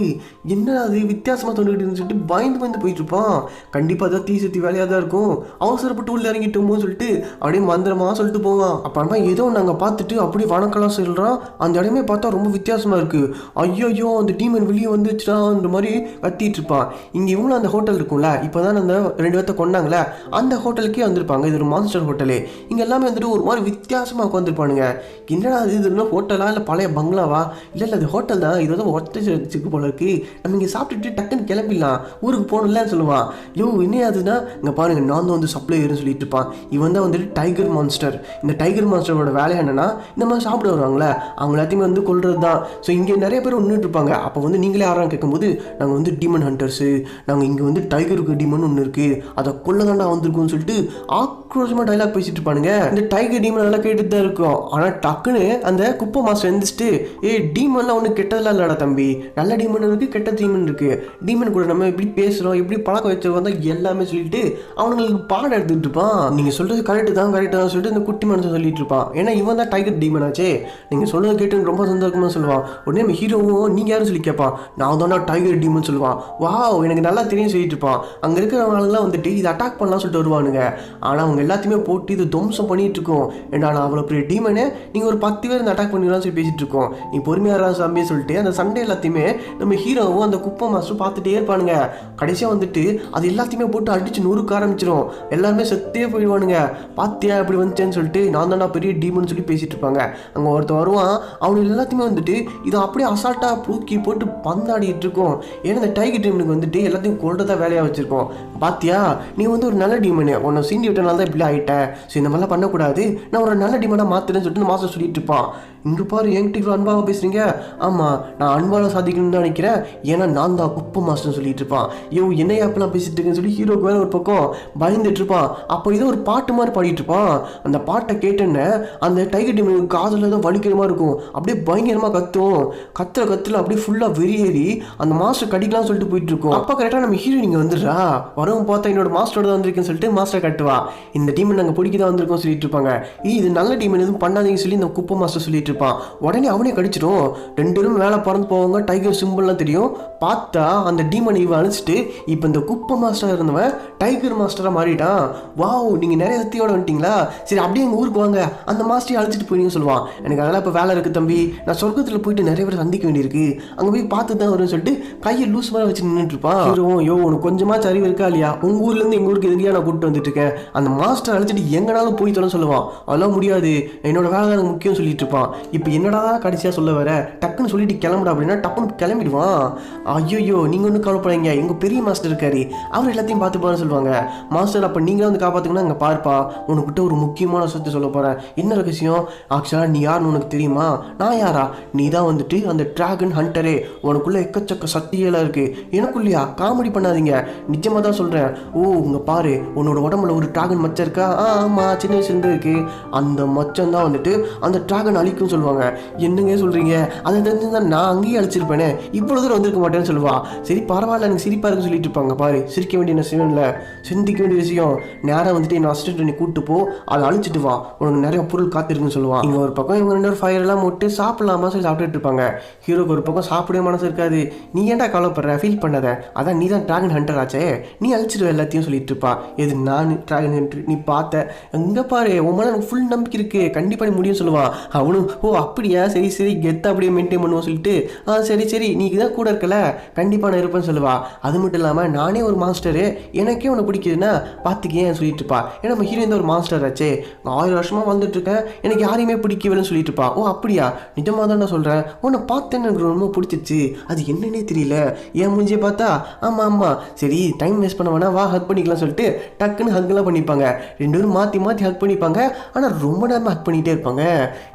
என்ன அது வித்தியாசமாக தோண்டிட்டு சொல்லிட்டு பயந்து பயந்து போயிட்டு இருப்பான். கண்டிப்பாக அதான் தீ சுத்தி வேலையாக தான் இருக்கும். அவசரப்பட்டு உள்ள இறங்கிட்டோமோ சொல்லிட்டு அப்படியே மந்திரமா சொல்லிட்டு போவான். அப்புறமா ஏதோ நாங்கள் பார்த்துட்டு அப்படியே வணக்கம்லாம் சொல்கிறான் அந்த இடமே பார்த்தா ரொம்ப வித்தியாசமாக இருக்குது ஐயோ அந்த டீமன் வெளியே வந்துச்சுடா அந்த மாதிரி கத்திட்டு இருப்பான். இங்கே இவங்களும் அந்த ஹோட்டல் இருக்கும்ல இப்போ தான் அந்த ரெண்டு பேர்த்த கொண்டாங்களே அந்த ஹோட்டலுக்கே வந்திருப்பாங்க. இது ஒரு மாஸ்டர் ஹோட்டலு இங்கே எல்லாமே வந்துட்டு ஒரு மாதிரி வித்தியாசமாக உட்காந்துருப்பானுங்க என்னடா அது இது என்ன ஹோட்டலா இல்லை பழைய பங்களாவா? இல்லை இல்லை அது ஹோட்டல் தான். இது வந்து ஒத்த போல இருக்கு. நம்ம இங்கே சாப்பிட்டுட்டு டக்குன்னு கிளம்பிடலாம். ஊருக்கு போகணும்லன்னு சொல்லுவான். யோ என்ன அதுன்னா? இங்கே பாருங்க நான் தான் வந்து சப்ளையர்னு சொல்லிட்டு இருப்பான். இவன் தான் வந்துட்டு டைகர் மான்ஸ்டர் இந்த டைகர் மான்ஸ்டரோட வேலை என்னன்னா இந்த மாதிரி சாப்பிட வருவாங்களே அவங்க எல்லாத்தையுமே வந்து கொள்றது தான் ஸோ இங்கே நிறைய பேர் ஒன்றுட்டு இருப்பாங்க அப்போ வந்து நீங்களே யாரும் கேட்கும்போது நாங்கள் வந்து டீமன் ஹண்டர்ஸு நாங்கள் இங்கே வந்து டைகருக்கு டீமன் ஒன்று இருக்குது அதை கொல்ல தாண்டா வந்திருக்கும்னு சொல்லிட்டு ஆக்ரோஷமாக டைலாக் பேசிட்டு இருப்பானுங்க. இந்த டைகர் டீமன் நல்லா கேட்டுட்டு தான் இருக்கும். ஆனால் டக்குன்னு அந்த குப்பை மாஸ்டர் எந்திரிச்சிட்டு ஏ டீமன்லாம் ஒன்றும் கெட்டதெல்லாம் இல்லடா தம்பி. நல்ல டீமன் இருக்குது கெட்ட டீமன் இருக்குது டீமன் கூட நம்ம எப்படி பேசுகிறோம் எப்படி பழக்கம் வச்சிருக்கோம் தான் எல்லாமே சொல்லிட்டு அவனுங்களுக்கு பாடம் எடுத்துகிட்டு இருப்பான். நீங்கள் சொல்கிறது கரெக்டு தான் கரெக்டு தான் சொல்லிட்டு இந்த குட்டி மனுஷன் சொல்லிட்டு இருப்பான். ஏன்னா இவன் தான் டைகர் டீமன் ஆச்சே. நீங்கள் சொல்கிறது கேட்டு ரொம்ப ரொம்ப சந்தோஷமா சொல்லுவான் உடனே நம்ம ஹீரோவும் நீங்கள் யாரும் சொல்லி கேட்பான் நான் தான்டா டைகர் டீம்னு சொல்லுவான் வா எனக்கு நல்லா தெரியும் சொல்லிட்டு இருப்பான் அங்கே இருக்கிறவங்களாம் வந்துட்டு இது அட்டாக் பண்ணலாம் சொல்லிட்டு வருவானுங்க. ஆனால் அவங்க எல்லாத்தையுமே போட்டு இது துவம்சம் பண்ணிட்டு இருக்கோம். ஏன்னா நான் அவ்வளோ பெரிய டீமனே நீங்கள் ஒரு பத்து பேர் இந்த அட்டாக் பண்ணிடலாம் சொல்லி பேசிட்டு இருக்கோம். நீ பொறுமையாக சாமியே சொல்லிட்டு அந்த சண்டே எல்லாத்தையுமே நம்ம ஹீரோவும் அந்த குப்பை மாஸ்டரும் பார்த்துட்டே இருப்பானுங்க. கடைசியாக வந்துட்டு அது எல்லாத்தையுமே போட்டு அடிச்சு நூறுக்க ஆரம்பிச்சிடும் எல்லாருமே செத்தே போயிடுவானுங்க. பாத்தியா இப்படி வந்துச்சேன்னு சொல்லிட்டு நான் தான்டா பெரிய டீமன் சொல்லி பேசிட்டு இருப்பாங்க. அங்கே ஒருத்தன் வருவான். அவனுக்கு எல்லாத்தையுமே வந்துட்டு இதை அப்படியே அசால்ட்டாக பூக்கி போட்டு பந்தாடிட்டு இருக்கோம் ஏன்னா இந்த டைகர் டீமுக்கு வந்துட்டு எல்லாத்தையும் கொள்றதா வேலையாக வச்சுருக்கோம். பாத்தியா? நீ வந்து ஒரு நல்ல டீமனு உன்னை சீண்டி விட்டனால தான் இப்படி ஆகிட்டேன் ஸோ இந்த மாதிரிலாம் பண்ணக்கூடாது. நான் ஒரு நல்ல டீமனாக மாற்றுறேன்னு சொல்லிட்டு மாஸ்டர் சொல்லிட்டு இருப்பான் இங்கே பாரு என்கிட்ட இவ்வளோ அன்பாக பேசுகிறீங்க ஆமாம் நான் அன்பால சாதிக்கணும்னு தான் நினைக்கிறேன். ஏன்னா நான் தான் குப்பை மாஸ்டர்னு சொல்லிட்டு இருப்பான். ஐயோ என்ன அப்பெல்லாம் பேசிட்டு இருக்கேன்னு சொல்லி ஹீரோக்கு வேற ஒரு பக்கம் பயந்துட்டு இருப்பான். அப்போ ஏதோ ஒரு பாட்டு மாதிரி பாடிட்டு இருப்பான். அந்த பாட்டை கேட்டேன்னு அந்த டைகர் டீம் காதில் ஏதோ வலிக்கிற மாதிரி இருக்கும். அப்படியே பயங்கரமாக கத்தும். கத்துற கத்துல அப்படியே ஃபுல்லாக வெறியேறி அந்த மாஸ்டர் கடிக்கலாம்னு சொல்லிட்டு போயிட்டு இருக்கோம். அப்போ கரெக்டாக நம்ம ஹீரோ நீங்கள் வந்துடுறா. வரவும் பார்த்தா என்னோட மாஸ்டரோட தான் வந்திருக்கேன்னு சொல்லிட்டு மாஸ்டர் கட்டுவா. இந்த டீம் நாங்கள் பிடிக்க தான் வந்திருக்கோம் சொல்லிட்டு இருப்பாங்க. இது நல்ல டீம் எதுவும் பண்ணாதீங்கன்னு சொல்லி இந்த குப்பை மாஸ்டர் சொல்லிட்டு இருப்பான் உடனே அவனே கடிச்சிடும். ரெண்டு பேரும் மேலே பறந்து போவாங்க. டைகர் சிம்பிள்லாம் தெரியும். பார்த்தா அந்த டீமனை இவன் அழிச்சிட்டு இப்போ இந்த குப்பை மாஸ்டராக இருந்தவன் டைகர் மாஸ்டராக மாறிட்டான். வாவ் நீங்கள் நிறைய சக்தியோட வந்துட்டீங்களா? சரி அப்படியே எங்கள் ஊருக்கு வாங்க. அந்த மாஸ்டரை அழைச்சிட்டு போயிடுங்கன்னு சொல்லுவான். எனக்கு அதெல்லாம் இப்போ வேலை இருக்குது தம்பி. நான் சொர்க்கத்தில் போயிட்டு நிறைய பேர் சந்திக்க வேண்டியிருக்கு. அங்கே போய் பார்த்து தான் வரும்னு சொல்லிட்டு கையை லூஸ் மாதிரி வச்சு நின்றுட்டு இருப்பான். யோ உனக்கு கொஞ்சமாக அறிவு இருக்கா இல்லையா? உங்கள் ஊர்லேருந்து எங்கள் ஊருக்கு எதிரியாக நான் கூப்பிட்டு வந்துட்டு இருக்கேன் அந்த மாஸ்டர் அழைச்சிட்டு எங்கனாலும் போய் தொலை சொல்லுவான். அதெல்லாம் முடியாது. என்னோட வேலை தான் எனக்கு முக்கியம் சொல்லிட்டு இருப்பான். இப்போ என்னடா கடைசியாக சொல்ல வர? டக்குன்னு சொல்லிட்டு கிளம்புடா அப்படின்னா டக்குன்னு கிளம்பிடுவான். ஐயோயோ நீங்கள் ஒன்றும் கவலைப்படாதீங்க. எங்கள் பெரிய மாஸ்டர் இருக்காரு. அவர் எல்லாத்தையும் பார்த்துப்பான்னு சொல்லுவாங்க. மாஸ்டர் அப்போ நீங்களும் வந்து காப்பாற்றுங்கன்னா அங்கே பார்ப்பா. உனக்கிட்ட ஒரு முக்கியமான விஷயத்தை சொல்ல போகிறேன் என்ன ரகசியம்? ஆக்சுவலாக நீ யாருன்னு உனக்கு தெரியுமா? நான் யாரா? நீ தான் வந்துட்டு அந்த டிராகன் ஹண்டரே உனக்குள்ள எக்கச்சக்க சக்தியெல்லாம் இருக்கு. எனக்குள்ளயா? காமெடி பண்ணாதீங்க. நிஜமாக தான் சொல்கிறேன் ஓ உங்க பாரு. உன்னோட உடம்புல ஒரு டிராகன் மச்சம் இருக்கா? ஆ ஆமாம் சின்ன வயசுலேருந்து இருக்கு. அந்த மச்சம் தான் வந்துட்டு அந்த டிராகன் அழிக்கும் சொல்லுவாங்க. என்னங்க சொல்கிறீங்க அதை தெரிஞ்சிருந்தா நான் அங்கேயே அழிச்சிருப்பேனே. இவ்வளோ தூரம் வந்திருக்க மாட்டேன்னு சொல்லுவா. சரி பரவாயில்ல எனக்கு சிரிப்பாக இருக்குன்னு சொல்லிட்டு இருப்பாங்க. பாரு சிரிக்க வேண்டிய விஷயம் இல்லை சிந்திக்க வேண்டிய விஷயம். நேராக வந்துட்டு என்ன அசிஸ்டன்ட் நீ கூட்டு போ. அதை அழிச்சிட்டு வா. உனக்கு நிறைய பொருள் காத்திருக்குன்னு சொல்லுவான் இங்கே ஒரு பக்கம் இவங்க ரெண்டு ஃபயர் எல்லாம் விட்டு சாப்பிடலாமா சொல்லி சாப்பிட்டுட்டு இருப்பாங்க. ஹீரோக்கு ஒரு பக்கம் சாப்பிடவே மனசு இருக்காது. நீ ஏன்டா கவலைப்படுற? ஃபீல் பண்ணாத. அதான் நீ தான் ட்ராகன் ஹண்டர் ஆச்சே. நீ அழிச்சிடுவ எல்லாத்தையும் சொல்லிட்டு இருப்பா. எது நான் ட்ராகன் ஹண்டர் நீ பார்த்த? எங்கே பாரு உன் மேலே எனக்கு ஃபுல் நம்பிக்கை இருக்கு. கண்டிப்பாக நீ முடியும் சொல்லுவான் அவனும் ஓ அப்படியா? சரி சரி கெத்த அப்படியே மெயின்டைன் பண்ணுவோம் சொல்லிட்டு ஆ சரி சரி நீ தான் கூட இருக்கல கண்டிப்பாக நான் இருப்பேன்னு சொல்லுவா. அது மட்டும் இல்லாமல் நானே ஒரு மாஸ்டரு எனக்கே உனக்கு பிடிக்குதுன்னா பார்த்துக்கேன் சொல்லிட்டு இருப்பா. ஏன்னா நம்ம ஹீரோயின் ஒரு மாஸ்டர் ஆச்சே. நான் ஆயிரம் வருஷமாக வந்துட்டு இருக்கேன் எனக்கு யாரையுமே பிடிக்கவில்லைன்னு சொல்லிட்டு இருப்பா. ஓ அப்படியா? நிஜமாக தான் நான் சொல்கிறேன் உன்னை பார்த்தேன்னு எனக்கு ரொம்ப பிடிச்சிச்சு அது என்னன்னே தெரியல. ஏன் முடிஞ்சே பார்த்தா ஆமாம் ஆமாம் சரி டைம் வேஸ்ட் பண்ண வேணா வா ஹக் பண்ணிக்கலாம் சொல்லிட்டு டக்குன்னு ஹக்லாம் பண்ணிப்பாங்க. ரெண்டு பேரும் மாற்றி மாற்றி ஹக் பண்ணிப்பாங்க. ஆனால் ரொம்ப நேரமாக ஹக் பண்ணிகிட்டே இருப்பாங்க.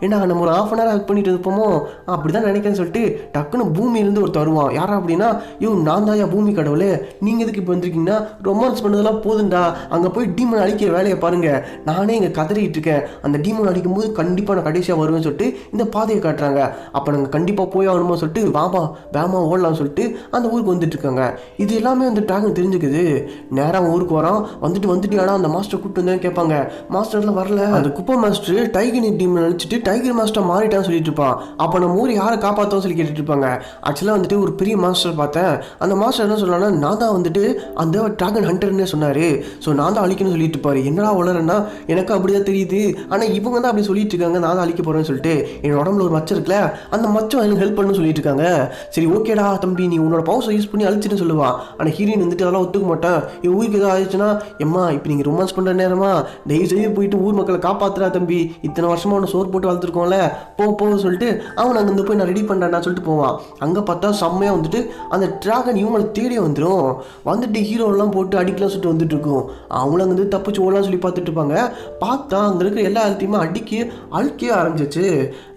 ஏன்னா நம்ம ஒரு ஆஃப் அன் ஹவர் ஹெல்ப் பண்ணிட்டு இருப்போமோ? அப்படி தான் நினைக்கிறேன்னு சொல்லிட்டு டக்குன்னு பூமியிலேருந்து ஒரு தருவான் யாரா அப்படின்னா யோ நான் தாயா பூமி கடவுளே. நீங்கள் எதுக்கு இப்போ வந்திருக்கீங்கன்னா ரொமான்ஸ் பண்ணதெல்லாம் போதுண்டா அங்கே போய் டீமன் அழிக்கிற வேலையை பாருங்கள் நானே இங்கே கதறிட்டு இருக்கேன். அந்த டீமன் அடிக்கும் போது கண்டிப்பாக நான் கடைசியாக வருவேன்னு சொல்லிட்டு இந்த பாதையை காட்டுறாங்க. அப்போ நாங்கள் கண்டிப்பாக போய் ஆகணுமோ சொல்லிட்டு வாமா வேமா ஓடலாம்னு சொல்லிட்டு அந்த ஊருக்கு வந்துட்டு இருக்காங்க. இது எல்லாமே வந்து டிராகன் தெரிஞ்சுக்குது. நேராக ஊருக்கு வரான். வந்துட்டு வந்துட்டு ஆனால் அந்த மாஸ்டர் கூப்பிட்டு வந்தேன்னு கேட்பாங்க. மாஸ்டர்லாம் வரல. அந்த குப்பை மாஸ்டர் டைகர் டீம் நினச்சிட்டு டைகர் மாஸ்டர் மாறிட்டான்னு சொல்லிட்டு இருப்பான் அப்போ நம்ம ஊர் யாரை காப்பாற்றோம் சொல்லி கேட்டுட்டு இருப்பாங்க ஆக்சுவலாக வந்துட்டு ஒரு பெரிய மாஸ்டர் பார்த்தேன். அந்த மாஸ்டர் என்ன சொன்னான்னா நான் தான் வந்துட்டு அந்த டிராகன் ஹண்டர்னே சொன்னார். ஸோ நான் தான் அழிக்கணும்னு சொல்லிட்டு இருப்பாரு என்னடா வளரன்னா எனக்கு அப்படிதான் தெரியுது. ஆனால் இவங்க தான் அப்படி சொல்லிட்டு இருக்காங்க நான் தான் அழிக்க போகிறேன்னு சொல்லிட்டு. என் உடம்புல ஒரு மச்சம் இருக்குல்ல அந்த மச்சம் எனக்கு ஹெல்ப் பண்ணு சொல்லிட்டு இருக்காங்க சரி ஓகேடா தம்பி நீ உன்னோட பவர்ஸை யூஸ் பண்ணி அழிச்சிட்டு சொல்லுவா. ஆனால் ஹீரோயின் வந்துட்டு அதெல்லாம் ஒத்துக்க மாட்டேன். என் ஊருக்கு ஏதாவது ஆயிடுச்சுன்னா எம்மா இப்போ நீங்கள் ரொமான்ஸ் பண்ணுற நேரமா? தயவு செய்து போயிட்டு ஊர் மக்களை காப்பாத்துறா தம்பி. இத்தனை வருஷமா அவனை சோர் போட்டு வளர்த்துருக்கோம்ல. போ போ சொல்லிட்டு அவன் அங்கேருந்து போய் நான் ரெடி பண்ணுறேன்னா சொல்லிட்டு போவான். அங்கே பார்த்தா செம்மையாக வந்துட்டு அந்த ட்ராகன் இவங்களை தேடி வந்துடும் வந்துட்டு ஹீரோலாம் போட்டு அடிக்கலாம் சொல்லிட்டு வந்துட்டு இருக்கும். அவங்கள அங்கே வந்து தப்பிச்சு ஓடலாம் சொல்லி பார்த்துட்டு இருப்பாங்க. பார்த்தா அங்கே இருக்கிற எல்லா இடத்தையுமே அடிக்கி அழுக்கே ஆரம்பிச்சிச்சு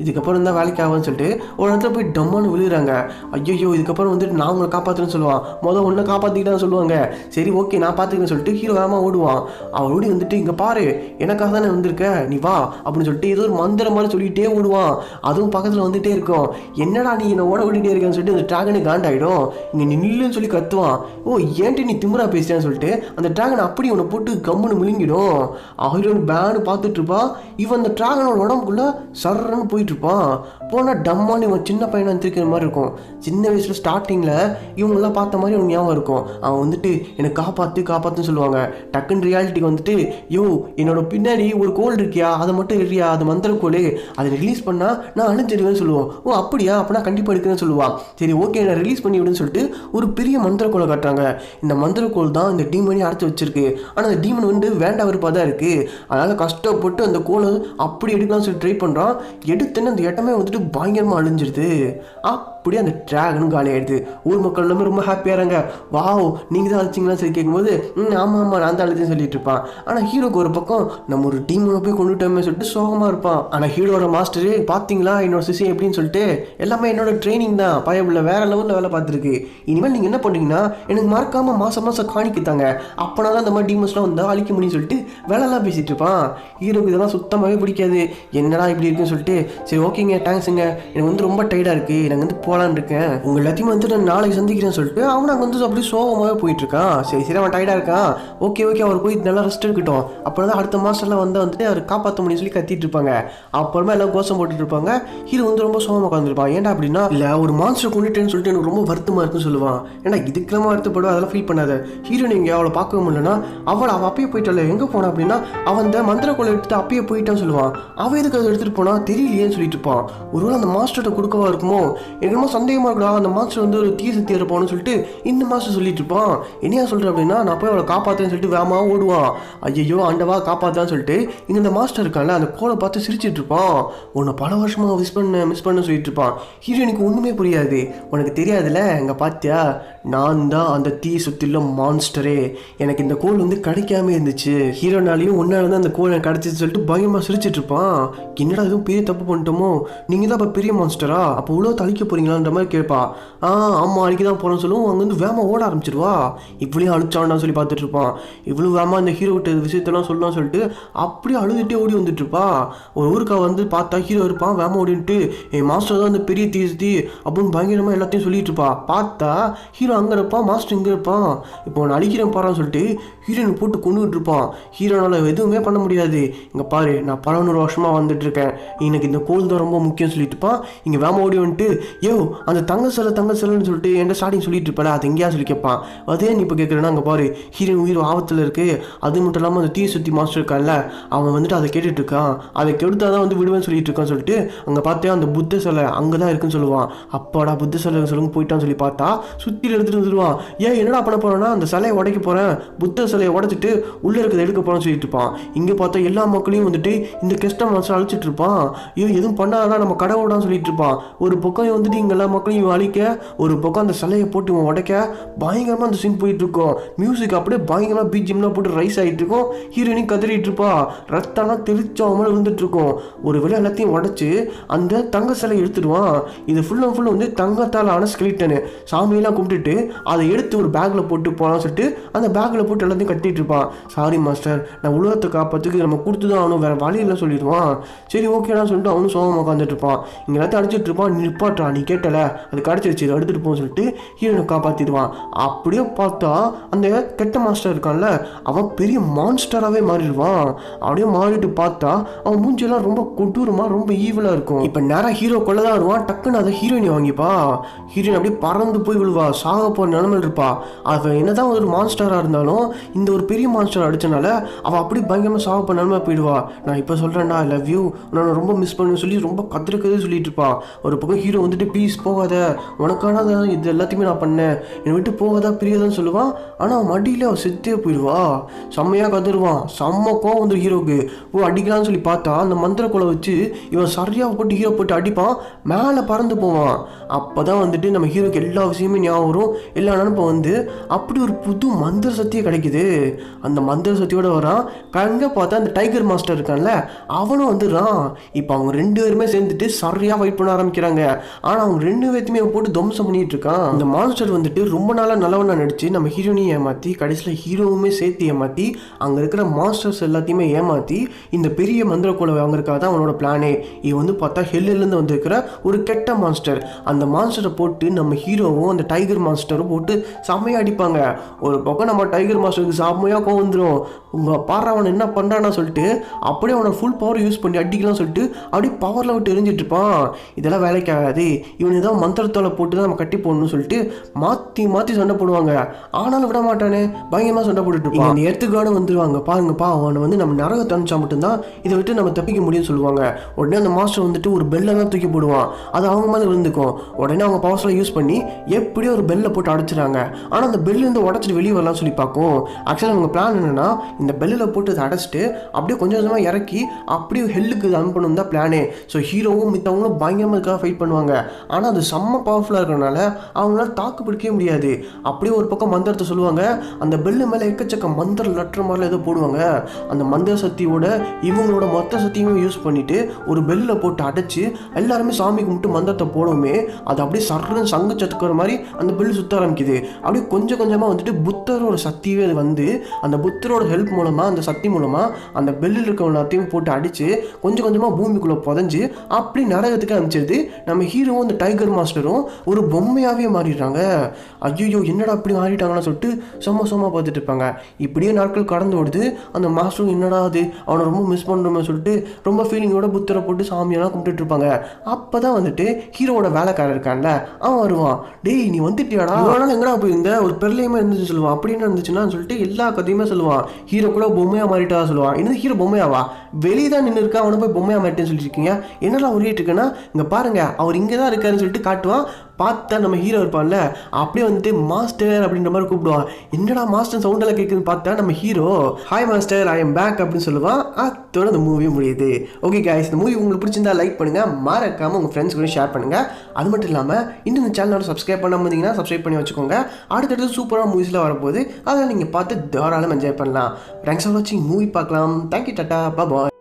இதுக்கப்புறம் தான் வேலைக்கு ஆகும்னு சொல்லிட்டு ஒரு இடத்துல போய் டம்மான்னு விழுகிறாங்க. ஐயோ இதுக்கப்புறம் வந்துட்டு நான் உங்களை காப்பாற்றுன்னு சொல்லுவான். மொதல் ஒன்றை காப்பாற்றிக்கிட்டான்னு சொல்லுவாங்க. சரி ஓகே நான் பார்த்துக்கிறேன் சொல்லிட்டு ஹீரோ வேகமாக ஓடுவான். அவன் ஓடி வந்துட்டு இங்கே பாரு எனக்காக தானே வந்திருக்க நீ வா அப்படின்னு சொல்லிட்டு ஏதோ ஒரு மந்திரம் மாதிரி சொல்லிட்டே ஓடுவான் அதுவும் பக்கத்தில் வந்துட்டே இருக்கும். என்னடா நீ என்னை ஓட விட்டுட்டே இருக்கேன்னு சொல்லிட்டு அந்த டிராகனு காண்டாயிடும் இங்கே நீ நில்லுன்னு சொல்லி கத்துவான். ஓ ஏன்ட்டு நீ திமுறா பேசுறேன்னு சொல்லிட்டு அந்த ட்ராகன் அப்படி உன்னை போட்டு கம்முன்னு முழுங்கிடும். ஆயிரம் பேனு பார்த்துட்டு இருப்பான் இவன் அந்த ட்ராகனோட உடம்புக்குள்ள சர்றன்னு போயிட்டு இருப்பான் போனால் டம்மான்னு இவன் சின்ன பையனை வந்துருக்கிற மாதிரி இருக்கும். சின்ன வயசில் ஸ்டார்டிங்கில் இவங்கெல்லாம் பார்த்த மாதிரி அவன் ஞாபகம் இருக்கும். அவன் வந்துட்டு என்னை காப்பாற்று காப்பாற்றுன்னு சொல்லுவாங்க. டக்குன்னு ரியாலிட்டிக்கு வந்துட்டு யோ என்னோட பின்னாடி ஒரு கோல் இருக்கியா? அதை மட்டும் இருக்கியா அது மந்திர கோல் அதை ரிலீஸ் ரிலீஸ் பண்ணால் நான் அழிஞ்சிடுவேன்னு சொல்லுவோம் ஓ அப்படியா? அப்ப நான் எடுக்கிறேன்னு சொல்லுவான் சரி ஓகே நான் ரிலீஸ் பண்ணி விடுன்னு சொல்லிட்டு ஒரு பெரிய மந்திரக்கோலை காட்டுறாங்க. இந்த மந்திரக்கோள் தான் இந்த டீமனையும் அடைச்சி வச்சிருக்கு. ஆனால் அந்த டீமன் வந்து வேண்டாம் விருப்பாக தான் இருக்கு. அதனால கஷ்டப்பட்டு அந்த கோலை அப்படி எடுக்கலாம்னு சொல்லி ட்ரை பண்ணுறான் எடுத்துன்னு அந்த இடமே வந்துட்டு பயங்கரமாக அழிஞ்சிருது. அப்படியே அந்த ட்ராகனும் காலி ஆகிடுது ஊர் மக்கள் எல்லாமே ரொம்ப ஹாப்பியாக இருங்க வாவ் நீங்கள் தான் அழைச்சிங்களான்னு சொல்லி கேட்கும்போது ம் ஆமாம் ஆமாம் நான் தான் அழிச்சேன்னு சொல்லிட்டு இருப்பான். ஆனால் ஹீரோக்கு ஒரு பக்கம் நம்ம ஒரு டீமனை போய் கொண்டுட்டோமே சொல்லிட்டு சோகமாக இருப்பான். ஆனால் ஹீரோட மாஸ்டரு பார்த்தீங்களா என்னோட சிசி எப்படின்னு சொல்லிட்டு எல்லாமே என்னோட ட்ரைனிங் தான். பயமில்ல வேற லெவலில் வேலை பார்த்துருக்கு. இனிமேல் நீங்கள் என்ன பண்ணுறீங்கன்னா எனக்கு மறக்காமல் மாதம் மாதம் காணிக்குத்தாங்க அப்போனா தான் இந்த மாதிரி டீமர்ஸ்லாம் வந்தால் அழிக்க முடியும்னு சொல்லிட்டு வேலைலாம் பேசிகிட்டு இருப்பான். ஹீரோக்கு இதெல்லாம் சுத்தமாகவே பிடிக்காது. என்னடா இப்படி இருக்குன்னு சொல்லிட்டு சரி ஓகேங்க தேங்க்ஸுங்க எனக்கு வந்து ரொம்ப டயர்டாக இருக்குது எனக்கு வந்து போகலான்னு இருக்கேன். உங்கள் எல்லாத்தையும் வந்து நான் நாளைக்கு சந்திக்கிறேன்னு சொல்லிட்டு அவன் அங்கே வந்து அப்படியே சோகமாகவே போயிட்டு இருக்கான் சரி சரி அவன் டயர்டாக இருக்கான். ஓகே ஓகே அவர் போய் நல்லா ரெஸ்ட் எடுக்கட்டும். அப்புறம் தான் அடுத்த மாதம்லாம் வந்து வந்துட்டு அவர் காப்பாற்ற முடியும்னு சொல்லி கத்திட்டு இருப்பாங்க. அப்புறமா எல்லாம் கோஷம் போட்டுட்டு இருப்பாங்க. ஹீரோ வந்து ரொம்ப சோகமாக உட்காந்துருப்பான் ஏன்டா அப்படின்னா இல்லை ஒரு மான்ஸ்டர் கொண்டுட்டேன்னு சொல்லிட்டு எனக்கு ரொம்ப வருத்தமாக இருக்குன்னு சொல்லுவான். ஏன்னா இதுக்கெல்லாம் வருத்தப்படும் அதெல்லாம் ஃபீல் பண்ணாத. ஹீரோ நீங்கள் அவளை பார்க்க முடியலன்னா அவள் அவள் அப்பயே போயிட்டால எங்கே போனா அப்படின்னா அவன் அந்த மந்திர கோலை எடுத்து அப்பயே போயிட்டான்னு சொல்லுவான். அவன் எதுக்கு அதை எடுத்துகிட்டு போனா தெரியலையேன்னு சொல்லிட்டு இருப்பான். ஒருவேளை அந்த மாஸ்டர்கிட்ட கொடுக்கவா இருக்குமோ? என்னமோ சந்தேகமா இருக்கடா அந்த மாஸ்டர் வந்து ஒரு தீ சக்தி போகணும்னு சொல்லிட்டு இந்த மாஸ்டர் சொல்லிட்டு இருப்பான். என்னையா சொல்கிறேன் அப்படின்னா நான் போய் அவளை காப்பாற்றுன்னு சொல்லிட்டு வேமா ஓடுவான். ஐயோ ஆண்டவா காப்பாற்றான்னு சொல்லிட்டு இங்கே இந்த மாஸ்டர் இருக்கான்ல அந்த கோலை பார்த்து சிரிச்சிட்டு இருப்பான். உன்னை பல வருஷமா மிஸ் பண்ண மிஸ் பண்ண சொல்லிட்டு இருப்பான். ஹீரோனுக்கு ஒன்றுமே புரியாது. உனக்கு தெரியாதுல்ல? இங்க பார்த்தியா நான் தான் அந்த தீ சுத்தில மான்ஸ்டரே எனக்கு இந்த கோல் வந்து கிடைக்காம இருந்துச்சு. ஹீரோனாலையும் ஒன்னால தான் அந்த கோல் எனக்கு சொல்லிட்டு பயமாக சிரிச்சிட்டு இருப்பான். என்னடா எதுவும் பெரிய தப்பு பண்ணிட்டோமோ? நீங்கள் தான் இப்போ பெரிய மான்ஸ்டரா அப்போ உலக போறீங்களா? போறீங்களான்ற மாதிரி கேட்பா. ஆ அம்மா அழிக்க தான் போறோம்னு சொல்லுவோம். அங்கேருந்து வந்து வேமா ஓட ஆரம்பிச்சிருவா. இப்படியும் அழிச்சான்டான்னு சொல்லி பார்த்துட்டு இருப்பான் இவ்வளோ வேமா இந்த ஹீரோ கிட்ட விஷயத்தெல்லாம் சொல்லலாம் சொல்லிட்டு அப்படியே அழுதுகிட்டே ஓடி வந்துட்டு இருப்பா ஒரு ஊருக்கா வந்து பார்த்தா ஹீரோ இருப்பான் வேமா ஓடின்ட்டு. என் மாஸ்டர் தான் அந்த பெரிய தீ அப்படின்னு பயங்கரமாக எல்லாத்தையும் சொல்லிட்டு இருப்பா பார்த்தா ஹீரோ அங்கே இருப்பான் மாஸ்டர் இங்கே இருப்பான். இப்போ நான் அழிக்கிறேன் பாறான்னு சொல்லிட்டு ஹீரோனை போட்டு கொண்டுகிட்டு இருப்பான் ஹீரோனால் எதுவுமே பண்ண முடியாது. இங்கே பாரு நான் பல நூறு வருஷமா வந்துட்டு இருக்கேன் எனக்கு இந்த கோல் தான் ரொம்ப முக்கியம் சொல்லிட்டு இங்கே இங்க வேம ஓடி வந்துட்டு ஏ அந்த தங்க சிலை தங்க சிலைன்னு சொல்லிட்டு என்கிட்ட ஸ்டார்டிங் சொல்லிட்டு இருப்பல அது எங்கேயா சொல்லி கேட்பான் அதே நீ இப்போ கேட்குறேன்னா அங்கே பாரு ஹீரோயின் உயிர் ஆபத்தில் இருக்கு. அது மட்டும் இல்லாமல் அந்த தீ சுத்தி மாஸ்டர் இருக்கான்ல அவன் வந்துட்டு அதை கேட்டுட்டு இருக்கான். அதை கெடுத்தா தான் வந்து விடுவேன்னு சொல்லிட்டு இருக்கான்னு சொல்லிட்டு அங்கே பார்த்தே அந்த புத்த சிலை அங்கே தான் இருக்குன்னு சொல்லுவான். அப்பாடா புத்த சிலை சொல்லுங்க போயிட்டான்னு சொல்லி பார்த்தா சுத்தியில் எடுத்துட்டு வந்துடுவான் ஏன் என்னடா பண்ண போறேன்னா அந்த சிலையை உடைக்க போறேன். புத்த சிலையை உடைச்சிட்டு உள்ள இருக்கிறத எடுக்க போறேன்னு சொல்லிட்டு இருப்பான். இங்க பார்த்தா எல்லா மக்களையும் வந்துட்டு இந்த கெஸ்ட மனசு அழிச்சிட்டு இருப்பான். ஐயோ எதுவும் பண்ணாதான் நம்ம கடவுடான்னு சொல்லிட்டு இருப்பான். ஒரு பக்கம் வந்துட்டு இங்க எல்லா மக்களையும் அழிக்க ஒரு பக்கம் அந்த சிலையை போட்டு இவன் உடைக்க பயங்கரமாக அந்த சீன் போயிட்டு இருக்கும். மியூசிக் அப்படியே பயங்கரமாக பிஜிஎம்லாம் போட்டு ரைஸ் ஆகிட்டு இருக்கும். ஹீரோயினும் கதறிட்டு இருப்பா. ரத்தம்லாம் தெளிச்சாமல் விழுந்துட்டு இருக்கும். ஒரு வேலை எல்லாத்தையும் உடைச்சு அந்த தங்க சிலையை எடுத்துடுவான். இது ஃபுல் அண்ட் ஃபுல் வந்து தங்கத்தால் ஆன ஸ்கெலிட்டனு சாமியெல்லாம் கும்பிட்டுட்டு அதை எடுத்து ஒரு பேக்கில் போட்டு போகலாம்னு சொல்லிட்டு அந்த பேக்கில் போட்டு எல்லாத்தையும் கட்டிட்டு இருப்பான். சாரி மாஸ்டர் நான் உலகத்தை காப்பாற்றுக்கு நம்ம கொடுத்து தான் அவனும் வேறு வழி இல்லை சொல்லிடுவான். சரி ஓகேடா சொல்லிட்டு அவனும் சோகமாக உட்காந்துட்டு இருப்பான். இங்கே எல்லாத்தையும் அடிச்சிட்டு இருப்பான். நீ கேட்டு கேட்டல. அது கிடச்சிருச்சு இதை எடுத்துகிட்டு போன்னு சொல்லிட்டு ஹீரோனை காப்பாற்றிடுவான் அப்படியே பார்த்தா அந்த கெட்ட மாஸ்டர் இருக்கான்ல அவன் பெரிய மான்ஸ்டராகவே மாறிடுவான். அப்படியே மாறிட்டு பார்த்தா அவன் மூஞ்சியெல்லாம் ரொம்ப கொடூரமாக ரொம்ப ஈவலாக இருக்கும். இப்போ நேராக ஹீரோ கொள்ள தான் வருவான். டக்குன்னு அதை ஹீரோயினை வாங்கிப்பா. ஹீரோயின் அப்படியே பறந்து போய் விழுவா. சாக போகிற நிலமையில் இருப்பா. அவன் என்னதான் ஒரு மான்ஸ்டராக இருந்தாலும் இந்த ஒரு பெரிய மான்ஸ்டர் அடிச்சனால அவள் அப்படி பயங்கரமாக சாக போகிற நிலமை போயிடுவா. நான் இப்போ சொல்கிறேன்டா ஐ லவ் யூ நான் ரொம்ப மிஸ் பண்ணு சொல்லி ரொம்ப கத்திர கதை சொல்லிட்டு இருப்பான் ஒரு பக்கம் ஹீரோ வந்துட்டு ப்ளீஸ் போகாத. உனக்கான இது எல்லாத்தையுமே நான் பண்ணேன். என்னை விட்டு போகாதா பிரியாதான்னு சொல்லுவான். ஆனால் அவன் மடியில் அவன் செத்தே போயிடுவா. செம்மையாக கதருவான் செம்ம கோவம் வந்து ஹீரோக்கு ஓ அடிக்கலாம்னு சொல்லி பார்த்தா அந்த மந்திர குலை வச்சு இவன் சரியாக போட்டு ஹீரோ போட்டு அடிப்பான். மேலே பறந்து போவான். அப்போ தான் வந்துட்டு நம்ம ஹீரோக்கு எல்லா விஷயமே ஞாபகம் வரும். எல்லா நினப்பும் வந்து அப்படி ஒரு புது மந்திர சக்தியே கிடைக்குது. அந்த மந்திர சக்தியோட வரான். கங்க பார்த்தா அந்த டைகர் மாஸ்டர் இருக்கான்ல அவனும் வந்துடுறான். இப்போ அவங்க ரெண்டு பேருமே சேர்ந்துட்டு சரியாக ஃபைட் பண்ண ஆரம்பிக்கிறாங்க. ஆனால் அவங்க ரெண்டு பேர்த்துமே போட்டு தம்சம் பண்ணிட்டு இருக்கான். இந்த மான்ஸ்டர் வந்துட்டு ரொம்ப நாளாக நல்லவனா நடிச்சு நம்ம ஹீரோனையும் ஏமாற்றி கடைசியில் ஹீரோவுமே சேர்த்து ஏமாற்றி அங்கே இருக்கிற மாஸ்டர்ஸ் எல்லாத்தையுமே ஏமாற்றி இந்த பெரிய மந்திர கோலை வாங்குறதுக்காக தான் அவனோட பிளானே இது வந்து பார்த்தா ஹெல்லிலேருந்து வந்திருக்கிற ஒரு கெட்ட மான்ஸ்டர் அந்த மான்ஸ்டரை போட்டு நம்ம ஹீரோவும் அந்த டைகர் மாஸ்டரும் போட்டு செம்மையாக அடிப்பாங்க. ஒரு பக்கம் நம்ம டைகர் மாஸ்டருக்கு செம்மையாக கோவம் வந்துடும் உங்கள் பாரு அவன் என்ன பண்ணுறான்னு சொல்லிட்டு அப்படியே அவனை ஃபுல் பவர் யூஸ் பண்ணி அடிக்கலாம் சொல்லிட்டு அப்படியே பவரில் விட்டு எரிஞ்சிட்டு இருப்பான். இதெல்லாம் வேலைக்கு ஆகாது இவன் ஏதோ மந்திரத்தோலை போட்டு தான் நம்ம கட்டி போடணும்னு சொல்லிட்டு மாற்றி மாற்றி சண்டை போடுவாங்க. ஆனாலும் விட மாட்டானே. பயங்கரமாக சண்டை போட்டுட்டு இருப்பான். இந்த இடத்துக்கான வந்துருவாங்க. பாருங்கப்பா அவனை வந்து நம்ம நரகத்தை அனுப்பிச்சா மட்டும்தான் இதை விட்டு நம்ம தப்பிக்க முடியும்னு சொல்லுவாங்க. உடனே அந்த மாஸ்டர் வந்துட்டு ஒரு பெல்லை தான் தூக்கி போடுவான். அது அவங்க மேலே விழுந்துக்கும். உடனே அவங்க பவர்ஸ்லாம் யூஸ் பண்ணி எப்படியோ ஒரு பெல்லை போட்டு அடைச்சிடுறாங்க. ஆனால் அந்த பெல்லு இருந்து உடச்சிட்டு வெளியே வரலாம்னு சொல்லி பார்க்கும். ஆக்சுவலாக அவங்க பிளான் என்னன்னா இந்த பெல்லில் போட்டு அதை அடைச்சிட்டு அப்படியே கொஞ்சம் கொஞ்சமாக இறக்கி அப்படியே ஹெல்லுக்கு அனுப்பணும் தான் பிளானே ஸோ ஹீரோவும் மித்தவங்களும் பயங்கரமாக இதுக்காக ஃபைட் பண்ணுவாங்க. ஆனால் அது செம்ம பவர்ஃபுல்லாக இருக்கிறனால அவங்களால தாக்கு பிடிக்கவே முடியாது. அப்படியே ஒரு பக்கம் மந்திரத்தை சொல்லுவாங்க. அந்த பெல்லு மேலே எக்கச்சக்க மந்திர லட்டுற மாதிரிலாம் ஏதோ போடுவாங்க. அந்த மந்திர சக்தியோட இவங்களோட மொத்த சக்தியுமே யூஸ் பண்ணிட்டு ஒரு பெல்லில் போட்டு அடைச்சி எல்லாருமே சாமி கும்பிட்டு மந்திரத்தை போடவுமே அது அப்படியே சர்றன்னு சங்கு சத்துக்கிற மாதிரி அந்த பெல்லு சுத்த ஆரம்பிக்குது. அப்படியே கொஞ்சம் கொஞ்சமாக வந்துட்டு புத்தரோட சக்தியே அது வந்து அந்த புத்தரோட ஹெல்ப் மூலமாக அந்த சக்தி மூலமாக அந்த பெல்லில் இருக்க எல்லாத்தையும் போட்டு அடித்து கொஞ்சம் கொஞ்சமாக பூமிக்குள்ளே புதஞ்சு அப்படி நரகத்துக்கு அனுப்பிச்சிருது. நம்ம ஹீரோவும் அந்த டைகர் மாஸ்டரும் ஒரு பொம்மையாகவே மாறிடுறாங்க. ஐயோ என்னடா அப்படி மாறிட்டாங்கன்னு சொல்லிட்டு சும்மா சும்மா பார்த்துட்டு இருப்பாங்க. இப்படியே நாட்கள் கடந்து ஓடுது. அந்த மாஸ்டரும் என்னடா அது? அவனை ரொம்ப மிஸ் பண்ணுறோம்னு சொல்லிட்டு ரொம்ப ஃபீலிங்கோட புத்தரை போட்டு சாமியெல்லாம் கும்பிட்டுட்டு இருப்பாங்க. அப்போ தான் வந்துட்டு ஹீரோவோட வேலைக்காரர் இருக்கான்ல அவன் வருவான். டேய் நீ வந்துட்டியாடா? இவ்வளோ எங்கடா போயிருந்த? ஒரு பெருளையுமே இருந்துச்சு சொல்லுவான். அப்படின்னு இருந்துச்சுன்னா சொல்லிட்டு எல்லா கதையுமே சொல்லுவான். ஹீரோ கூட பொம்மையாக மாறிட்டா சொல்லுவான். என்னது ஹீரோ பொம்மையாவா? வெளியே தான் நின்று இருக்கா அவனை போய் பொம்மையாக மாறிட்டேன்னு சொல்லியிருக்கீங்க என்னெல்லாம் உருகிட்டு இருக்கேன்னா இங்கே பாருங்க அவர் இங்கே தான் இருக்காருன்னு சொல்லிட்டு காட்டுவான் பார்த்தா நம்ம ஹீரோ இருப்பான்ல அப்படியே வந்துட்டு மாஸ்டர் அப்படின்ற மாதிரி கூப்பிடுவான் என்னடா மாஸ்டர் சவுண்டெல்லாம் கேட்குதுன்னு பார்த்தா நம்ம hero hi master I am back அப்படின்னு சொல்லுவான் அத்தோட அந்த மூவி முடியுது. ஓகே guys இந்த மூவி உங்களுக்கு பிடிச்சிருந்தா லைக் பண்ணுங்க. மறக்காம உங்க ஃப்ரெண்ட்ஸ் கூட ஷேர் பண்ணுங்க. அது மட்டும் இல்லாமல் இன்னும் இந்த சேனலோட சப்ஸ்கிரைப் பண்ணாம இருந்தீங்கன்னா சப்ஸ்கிரைப் பண்ணி வச்சுக்கோங்க. அடுத்தடுத்து சூப்பரான மூவிஸ்லாம் வரும்போது அதை நீங்கள் பார்த்து தாராளம் என்ஜாய் பண்ணலாம். தேங்க்ஸ் ஃபார் வாட்சிங் மூவி பார்க்கலாம். Thank you tata bye